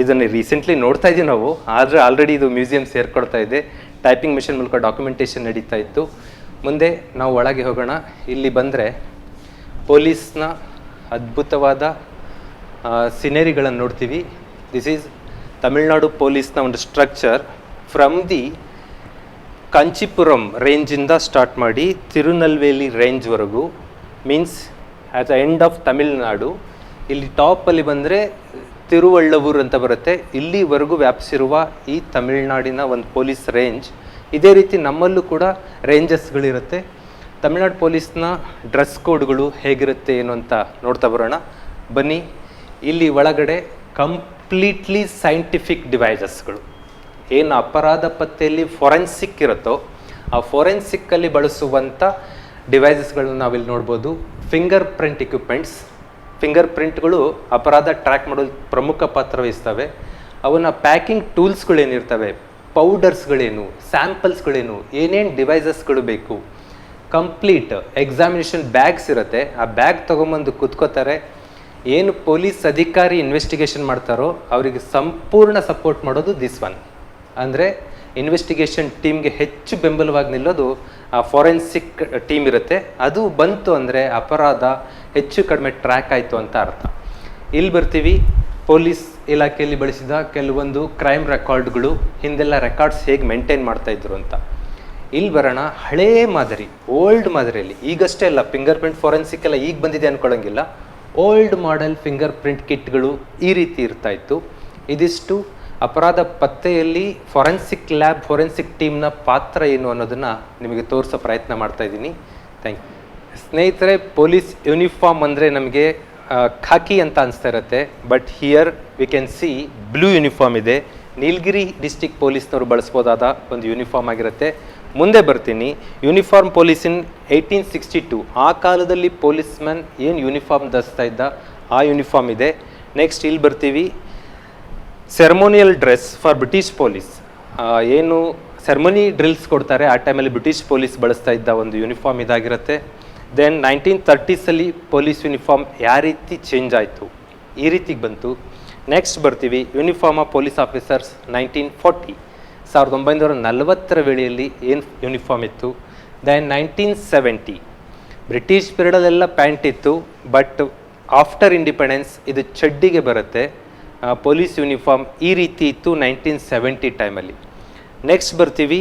ಇದನ್ನು ರೀಸೆಂಟ್ಲಿ ನೋಡ್ತಾ ಇದ್ದೀವಿ ನಾವು. ಆದರೆ ಆಲ್ರೆಡಿ ಇದು ಮ್ಯೂಸಿಯಂ ಸೇರ್ಕೊಳ್ತಾ ಇದೆ. ಟೈಪಿಂಗ್ ಮೆಷಿನ್ ಮೂಲಕ ಡಾಕ್ಯುಮೆಂಟೇಷನ್ ನಡೀತಾ ಇತ್ತು. ಮುಂದೆ ನಾವು ಒಳಗೆ ಹೋಗೋಣ. ಇಲ್ಲಿ ಬಂದರೆ ಪೊಲೀಸ್ನ ಅದ್ಭುತವಾದ ಸಿನೇರಿಗಳನ್ನು ನೋಡ್ತೀವಿ. ದಿಸ್ ಈಸ್ ತಮಿಳ್ನಾಡು ಪೊಲೀಸ್ನ ಒಂದು ಸ್ಟ್ರಕ್ಚರ್ ಫ್ರಮ್ ದಿ ಕಾಂಚೀಪುರಂ ರೇಂಜಿಂದ ಸ್ಟಾರ್ಟ್ ಮಾಡಿ Tirunelveli ರೇಂಜ್ವರೆಗೂ means at the end of Tamil Nadu, ಇಲ್ಲಿ ಟಾಪಲ್ಲಿ ಬಂದರೆ ತಿರುವಳ್ಳವೂರು ಅಂತ ಬರುತ್ತೆ. ಇಲ್ಲಿವರೆಗೂ ವ್ಯಾಪಿಸಿರುವ ಈ ತಮಿಳ್ನಾಡಿನ ಒಂದು ಪೊಲೀಸ್ ರೇಂಜ್ ಇದೇ ರೀತಿ ನಮ್ಮಲ್ಲೂ ಕೂಡ ರೇಂಜಸ್ಗಳಿರುತ್ತೆ ತಮಿಳ್ನಾಡು ಪೊಲೀಸ್ನ ಡ್ರೆಸ್ ಕೋಡ್ಗಳು ಹೇಗಿರುತ್ತೆ ಏನು ಅಂತ ನೋಡ್ತಾ ಬರೋಣ. ಬನ್ನಿ, ಇಲ್ಲಿ ಒಳಗಡೆ ಕಂಪ್ಲೀಟ್ಲಿ ಸೈಂಟಿಫಿಕ್ ಡಿವೈಸಸ್ಗಳು ಏನು ಅಪರಾಧ ಪತ್ತೆಯಲ್ಲಿ ಫೊರೆನ್ಸಿಕ್ ಇರುತ್ತೋ, ಆ ಫೊರೆನ್ಸಿಕ್ಕಲ್ಲಿ ಬಳಸುವಂಥ ಡಿವೈಸಸ್ಗಳನ್ನ ನಾವಿಲ್ಲಿ ನೋಡ್ಬೋದು. ಫಿಂಗರ್ ಪ್ರಿಂಟ್ ಇಕ್ವಿಪ್ಮೆಂಟ್ಸ್ ಫಿಂಗರ್ ಪ್ರಿಂಟ್ಗಳು ಅಪರಾಧ ಟ್ರ್ಯಾಕ್ ಮಾಡೋದು ಪ್ರಮುಖ ಪಾತ್ರ ವಹಿಸ್ತವೆ. ಅವನ್ನ ಪ್ಯಾಕಿಂಗ್ ಟೂಲ್ಸ್ಗಳೇನಿರ್ತವೆ ಪೌಡರ್ಸ್ಗಳೇನು ಸ್ಯಾಂಪಲ್ಸ್ಗಳೇನು ಏನೇನು ಡಿವೈಸಸ್ಗಳು ಬೇಕು ಕಂಪ್ಲೀಟ್ ಎಕ್ಸಾಮಿನೇಷನ್ ಬ್ಯಾಗ್ಸ್ ಇರುತ್ತೆ. ಆ ಬ್ಯಾಗ್ ತೊಗೊಂಬಂದು ಕುತ್ಕೋತಾರೆ. ಏನು ಪೊಲೀಸ್ ಅಧಿಕಾರಿ ಇನ್ವೆಸ್ಟಿಗೇಷನ್ ಮಾಡ್ತಾರೋ ಅವರಿಗೆ ಸಂಪೂರ್ಣ ಸಪೋರ್ಟ್ ಮಾಡೋದು ದಿಸ್ ಒನ್ ಅಂದರೆ ಇನ್ವೆಸ್ಟಿಗೇಷನ್ ಟೀಮ್ಗೆ ಹೆಚ್ಚು ಬೆಂಬಲವಾಗಿ ನಿಲ್ಲೋದು ಆ ಫಾರೆನ್ಸಿಕ್ ಟೀಮ್ ಇರುತ್ತೆ. ಅದು ಬಂತು ಅಂದರೆ ಅಪರಾಧ ಹೆಚ್ಚು ಕಡಿಮೆ ಟ್ರ್ಯಾಕ್ ಆಯಿತು ಅಂತ ಅರ್ಥ. ಇಲ್ಲಿ ಬರ್ತೀವಿ, ಪೊಲೀಸ್ ಇಲಾಖೆಯಲ್ಲಿ ಬಳಸಿದ ಕೆಲವೊಂದು ಕ್ರೈಮ್ ರೆಕಾರ್ಡ್ಗಳು ಹಿಂದೆಲ್ಲ ರೆಕಾರ್ಡ್ಸ್ ಹೇಗೆ ಮೇಂಟೈನ್ ಮಾಡ್ತಾಯಿದ್ರು ಅಂತ. ಇಲ್ಲಿ ಬರೋಣ ಹಳೇ ಮಾದರಿ ಓಲ್ಡ್ ಮಾದರಿಯಲ್ಲಿ. ಈಗಷ್ಟೇ ಅಲ್ಲ ಫಿಂಗರ್ ಪ್ರಿಂಟ್ ಫಾರೆನ್ಸಿಕ್ ಎಲ್ಲ ಈಗ ಬಂದಿದೆ ಅನ್ಕೊಳ್ಳೋಂಗಿಲ್ಲ ಓಲ್ಡ್ ಮಾಡೆಲ್ ಫಿಂಗರ್ ಪ್ರಿಂಟ್ ಕಿಟ್ಗಳು ಈ ರೀತಿ ಇರ್ತಾ ಇತ್ತು. ಇದಿಷ್ಟು ಅಪರಾಧ ಪತ್ತೆಯಲ್ಲಿ ಫೊರೆನ್ಸಿಕ್ ಲ್ಯಾಬ್ ಫೊರೆನ್ಸಿಕ್ ಟೀಮ್ನ ಪಾತ್ರ ಏನು ಅನ್ನೋದನ್ನು ನಿಮಗೆ ತೋರಿಸೋ ಪ್ರಯತ್ನ ಮಾಡ್ತಾ ಇದ್ದೀನಿ. Thank you. ಸ್ನೇಹಿತರೆ, ಪೊಲೀಸ್ ಯೂನಿಫಾರ್ಮ್ ಅಂದರೆ ನಮಗೆ ಖಾಕಿ ಅಂತ ಅನಿಸ್ತಾ ಇರುತ್ತೆ. But here we can see blue uniform ಇದೆ. ನೀಲಗಿರಿ ಡಿಸ್ಟಿಕ್ ಪೊಲೀಸ್ನವರು ಬಳಸ್ಬೋದಾದ ಒಂದು ಯೂನಿಫಾರ್ಮ್ ಆಗಿರುತ್ತೆ. ಮುಂದೆ ಬರ್ತೀನಿ. Uniform police in eighteen sixty two ಆ ಕಾಲದಲ್ಲಿ ಪೊಲೀಸ್ ಮ್ಯಾನ್ ಏನು ಯೂನಿಫಾರ್ಮ್ ಧರಿಸ್ತಾ ಇದ್ದ? ಆ ಯೂನಿಫಾರ್ಮ್ ಇದೆ. ನೆಕ್ಸ್ಟ್ ಇಲ್ಲಿ ಬರ್ತೀವಿ. Ceremonial dress for British police ಏನು ಸೆರೆಮನಿ ಡ್ರಿಲ್ಸ್ ಕೊಡ್ತಾರೆ. ಆ ಟೈಮಲ್ಲಿ ಬ್ರಿಟಿಷ್ ಪೊಲೀಸ್ ಬಳಸ್ತಾ ಇದ್ದ ಒಂದು ಯೂನಿಫಾರ್ಮ್ ಇದಾಗಿರುತ್ತೆ. ದೆನ್ ನೈನ್ಟೀನ್ ತರ್ಟೀಸಲ್ಲಿ ಪೊಲೀಸ್ ಯೂನಿಫಾರ್ಮ್ ಯಾವ ರೀತಿ ಚೇಂಜ್ ಆಯಿತು? ಈ ರೀತಿಗೆ ಬಂತು. ನೆಕ್ಸ್ಟ್ ಬರ್ತೀವಿ. Uniform of police officers nineteen forty ಸಾವಿರದ ಒಂಬೈನೂರ ನಲವತ್ತರ ವೇಳೆಯಲ್ಲಿ ಏನು ಯೂನಿಫಾರ್ಮ್ ಇತ್ತು? ದೆನ್ ನೈನ್ಟೀನ್ ಸೆವೆಂಟಿ ಬ್ರಿಟಿಷ್ ಪೀರಿಯಡಲ್ಲೆಲ್ಲ ಪ್ಯಾಂಟ್ ಇತ್ತು ಬಟ್ ಆಫ್ಟರ್ ಇಂಡಿಪೆಂಡೆನ್ಸ್ ಇದು ಚಡ್ಡಿಗೆ ಬರುತ್ತೆ. ಪೊಲೀಸ್ ಯೂನಿಫಾರ್ಮ್ ಈ ರೀತಿ ಇತ್ತು ನೈನ್ಟೀನ್ ಸೆವೆಂಟಿ ಟೈಮಲ್ಲಿ ನೆಕ್ಸ್ಟ್ ಬರ್ತೀವಿ.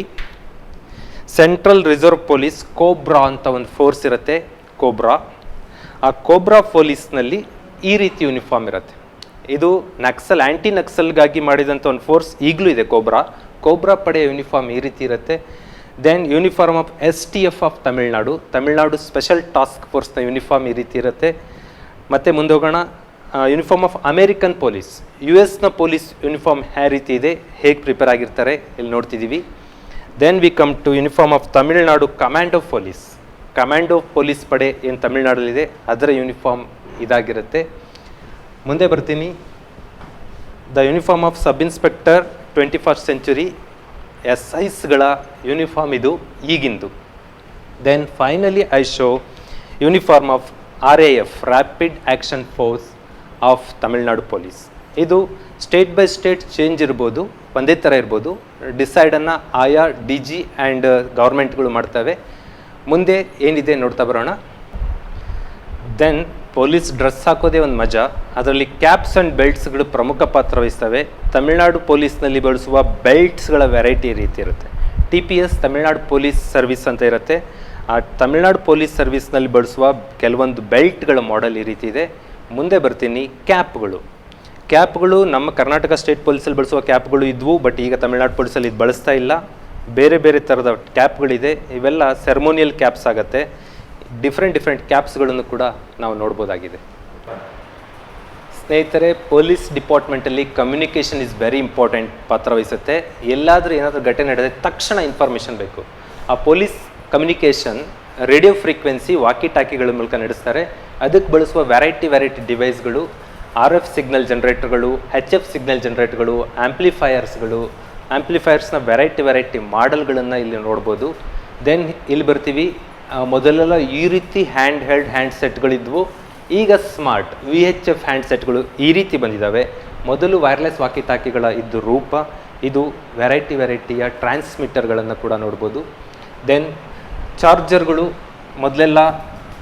ಸೆಂಟ್ರಲ್ ರಿಸರ್ವ್ ಪೊಲೀಸ್ ಕೋಬ್ರಾ ಅಂತ ಒಂದು ಫೋರ್ಸ್ ಇರುತ್ತೆ ಕೋಬ್ರಾ ಆ ಕೋಬ್ರಾ ಪೊಲೀಸ್ನಲ್ಲಿ ಈ ರೀತಿ ಯೂನಿಫಾರ್ಮ್ ಇರುತ್ತೆ. ಇದು ನಕ್ಸಲ್ ಆ್ಯಂಟಿ ನಕ್ಸಲ್ಗಾಗಿ ಮಾಡಿದಂಥ ಒಂದು ಫೋರ್ಸ್ ಈಗಲೂ ಇದೆ ಕೋಬ್ರಾ ಕೋಬ್ರಾ ಪಡೆಯ ಯೂನಿಫಾರ್ಮ್ ಈ ರೀತಿ ಇರುತ್ತೆ. Then uniform of S T F of Tamil Nadu Tamil Nadu special task ಫೋರ್ಸ್ನ uniform ಈ ರೀತಿ ಇರುತ್ತೆ. ಮತ್ತು ಮುಂದೆ ಹೋಗೋಣ. Uniform of American police U ಎಸ್ನ ಪೊಲೀಸ್ ಯೂನಿಫಾರ್ಮ್ ಯಾವ ರೀತಿ ಇದೆ, ಹೇಗೆ ಪ್ರಿಪೇರ್ ಆಗಿರ್ತಾರೆ ಇಲ್ಲಿ ನೋಡ್ತಿದ್ದೀವಿ then we come to uniform of Tamil Nadu commando police commando police ಪಡೆ ಏನು ತಮಿಳ್ನಾಡಲ್ಲಿದೆ ಅದರ ಯೂನಿಫಾರ್ಮ್ ಇದಾಗಿರುತ್ತೆ. ಮುಂದೆ ಬರ್ತೀನಿ. The uniform of sub inspector twenty first century S ಐಸ್ಗಳ uniform ಇದು ಈಗಿಂದು. Then finally I show uniform of R A F rapid action force of Tamil Nadu police ಇದು ಸ್ಟೇಟ್ ಬೈ ಸ್ಟೇಟ್ ಚೇಂಜ್ ಇರ್ಬೋದು, ಒಂದೇ ಥರ ಇರ್ಬೋದು. ಡಿಸೈಡನ್ನು ಆಯಾ, ಡಿ ಜಿ ಆ್ಯಂಡ್ ಗೌರ್ಮೆಂಟ್ಗಳು ಮಾಡ್ತವೆ. ಮುಂದೆ ಏನಿದೆ ನೋಡ್ತಾ ಬರೋಣ. ದೆನ್ ಪೊಲೀಸ್ ಡ್ರೆಸ್ ಹಾಕೋದೇ ಒಂದು ಮಜಾ. ಅದರಲ್ಲಿ ಕ್ಯಾಪ್ಸ್ ಆ್ಯಂಡ್ ಬೆಲ್ಟ್ಸ್ಗಳು ಪ್ರಮುಖ ಪಾತ್ರ ವಹಿಸ್ತವೆ. ತಮಿಳುನಾಡು ಪೊಲೀಸ್ನಲ್ಲಿ ಬಳಸುವ ಬೆಲ್ಟ್ಸ್ಗಳ ವೆರೈಟಿ ರೀತಿ ಇರುತ್ತೆ. T P S Tamil Nadu police service ಅಂತ ಇರುತ್ತೆ. ಆ ತಮಿಳ್ನಾಡು ಪೊಲೀಸ್ ಸರ್ವಿಸ್ನಲ್ಲಿ ಬಳಸುವ ಕೆಲವೊಂದು ಬೆಲ್ಟ್ಗಳ ಮಾಡೆಲ್ ಈ ರೀತಿ ಇದೆ. ಮುಂದೆ ಬರ್ತೀನಿ ಕ್ಯಾಪ್ಗಳು. ಕ್ಯಾಪ್ಗಳು ನಮ್ಮ ಕರ್ನಾಟಕ ಸ್ಟೇಟ್ ಪೊಲೀಸಲ್ಲಿ ಬಳಸುವ ಕ್ಯಾಪ್ಗಳು ಇದ್ವು, ಬಟ್ ಈಗ ತಮಿಳ್ನಾಡು ಪೊಲೀಸಲ್ಲಿ ಇದು ಬಳಸ್ತಾ ಇಲ್ಲ. ಬೇರೆ ಬೇರೆ ಥರದ ಕ್ಯಾಪ್ಗಳಿದೆ. ಇವೆಲ್ಲ ಸೆರ್ಮೋನಿಯಲ್ ಕ್ಯಾಪ್ಸ್ ಆಗುತ್ತೆ. ಡಿಫ್ರೆಂಟ್ ಡಿಫ್ರೆಂಟ್ ಕ್ಯಾಪ್ಸ್ಗಳನ್ನು ಕೂಡ ನಾವು ನೋಡ್ಬೋದಾಗಿದೆ. ಸ್ನೇಹಿತರೆ, ಪೊಲೀಸ್ ಡಿಪಾರ್ಟ್ಮೆಂಟಲ್ಲಿ ಕಮ್ಯುನಿಕೇಷನ್ ಇಸ್ ವೆರಿ ಇಂಪಾರ್ಟೆಂಟ್ ಪಾತ್ರ ವಹಿಸುತ್ತೆ. ಎಲ್ಲಾದರೂ ಏನಾದರೂ ಘಟನೆ ನಡೆದರೆ ತಕ್ಷಣ ಇನ್ಫಾರ್ಮೇಷನ್ ಬೇಕು. ಆ police communication radio frequency walkie ಟಾಕಿಗಳ ಮೂಲಕ ನಡೆಸ್ತಾರೆ. ಅದಕ್ಕೆ ಬಳಸುವ ವೆರೈಟಿ ವೆರೈಟಿ ಡಿವೈಸ್ಗಳು ಆರ್ ಎಫ್ ಸಿಗ್ನಲ್ ಜನರೇಟರ್ಗಳು ಹೆಚ್ ಎಫ್ ಸಿಗ್ನಲ್ ಜನರೇಟರ್ಗಳು ಆ್ಯಂಪ್ಲಿಫೈಯರ್ಸ್ಗಳು ಆ್ಯಂಪ್ಲಿಫೈಯರ್ಸ್ನ ವೆರೈಟಿ ವೆರೈಟಿ ಮಾಡೆಲ್ಗಳನ್ನು ಇಲ್ಲಿ ನೋಡ್ಬೋದು. ದೆನ್ ಇಲ್ಲಿ ಬರ್ತೀವಿ ಮೊದಲೆಲ್ಲ ಈ ರೀತಿ ಹ್ಯಾಂಡ್ ಹೆಲ್ಡ್ ಹ್ಯಾಂಡ್ ಸೆಟ್ಗಳಿದ್ವು ಈಗ smart V H F hand ಸೆಟ್ಗಳು ಈ ರೀತಿ ಬಂದಿದ್ದಾವೆ. ಮೊದಲು ವೈರ್ಲೆಸ್ ವಾಕಿ ತಾಕಿಗಳ ಇದ್ದು ರೂಪ, ಇದು ವೆರೈಟಿ ವೆರೈಟಿಯ ಟ್ರಾನ್ಸ್ಮಿಟರ್ಗಳನ್ನು ಕೂಡ ನೋಡ್ಬೋದು. ದೆನ್ ಚಾರ್ಜರ್ಗಳು ಮೊದಲೆಲ್ಲ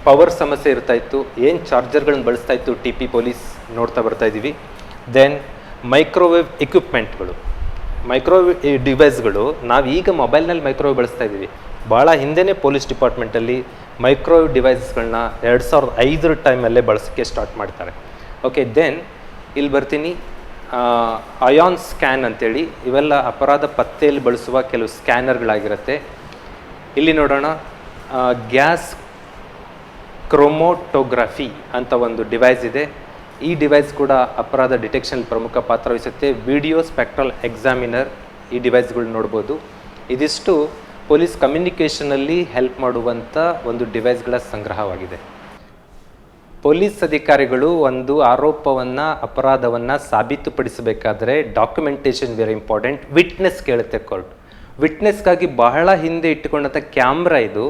ಪವರ್ ಸಮಸ್ಯೆ ಇರ್ತಾ ಇತ್ತು. ಏನು ಚಾರ್ಜರ್ಗಳನ್ನ ಬಳಸ್ತಾ ಇತ್ತು ಟಿ ಪಿ ಪೊಲೀಸ್ ನೋಡ್ತಾ ಬರ್ತಾ ಇದ್ದೀವಿ ದೆನ್ ಮೈಕ್ರೋವೇವ್ ಎಕ್ವಿಪ್ಮೆಂಟ್ಗಳು ಮೈಕ್ರೋವೇವ್ ಡಿವೈಸ್ಗಳು ನಾವು ಈಗ ಮೊಬೈಲ್ನಲ್ಲಿ ಮೈಕ್ರೋವೇವ್ ಬಳಸ್ತಾ ಇದ್ದೀವಿ ಭಾಳ ಹಿಂದೆನೇ ಪೊಲೀಸ್ ಡಿಪಾರ್ಟ್ಮೆಂಟಲ್ಲಿ ಮೈಕ್ರೋವೇವ್ ಡಿವೈಸಸ್ಗಳನ್ನ ಎರಡು ಸಾವಿರದ ಐದರ ಟೈಮಲ್ಲೇ ಬಳಸೋಕ್ಕೆ ಸ್ಟಾರ್ಟ್ ಮಾಡ್ತಾರೆ. ಓಕೆ, ದೆನ್ ಇಲ್ಲಿ ಬರ್ತೀನಿ. ಅಯಾನ್ ಸ್ಕ್ಯಾನ್ ಅಂತೇಳಿ, ಇವೆಲ್ಲ ಅಪರಾಧ ಪತ್ತೆಯಲ್ಲಿ ಬಳಸುವ ಕೆಲವು ಸ್ಕ್ಯಾನರ್ಗಳಾಗಿರುತ್ತೆ. ಇಲ್ಲಿ ನೋಡೋಣ. ಗ್ಯಾಸ್ ಕ್ರೊಮೋಟೋಗ್ರಫಿ ಅಂತ ಒಂದು ಡಿವೈಸ್ ಇದೆ. ಈ ಡಿವೈಸ್ ಕೂಡ ಅಪರಾಧ ಡಿಟೆಕ್ಷನ್ ಪ್ರಮುಖ ಪಾತ್ರ ವಹಿಸುತ್ತೆ. ವಿಡಿಯೋ ಸ್ಪೆಕ್ಟ್ರಲ್ ಎಕ್ಸಾಮಿನರ್ ಈ ಡಿವೈಸ್ಗಳು ನೋಡ್ಬೋದು. ಇದಿಷ್ಟು ಪೊಲೀಸ್ ಕಮ್ಯುನಿಕೇಷನಲ್ಲಿ ಹೆಲ್ಪ್ ಮಾಡುವಂಥ ಒಂದು ಡಿವೈಸ್ಗಳ ಸಂಗ್ರಹವಾಗಿದೆ. ಪೊಲೀಸ್ ಅಧಿಕಾರಿಗಳು ಒಂದು ಆರೋಪವನ್ನು, ಅಪರಾಧವನ್ನು ಸಾಬೀತುಪಡಿಸಬೇಕಾದ್ರೆ ಡಾಕ್ಯುಮೆಂಟೇಷನ್ ವೆರಿ ಇಂಪಾರ್ಟೆಂಟ್ ವಿಟ್ನೆಸ್ ಕೇಳುತ್ತೆ ಕೋರ್ಟ್ ವಿಟ್ನೆಸ್ಗಾಗಿ ಬಹಳ ಹಿಂದೆ ಇಟ್ಟುಕೊಂಡಂಥ ಕ್ಯಾಮ್ರಾ ಇದು.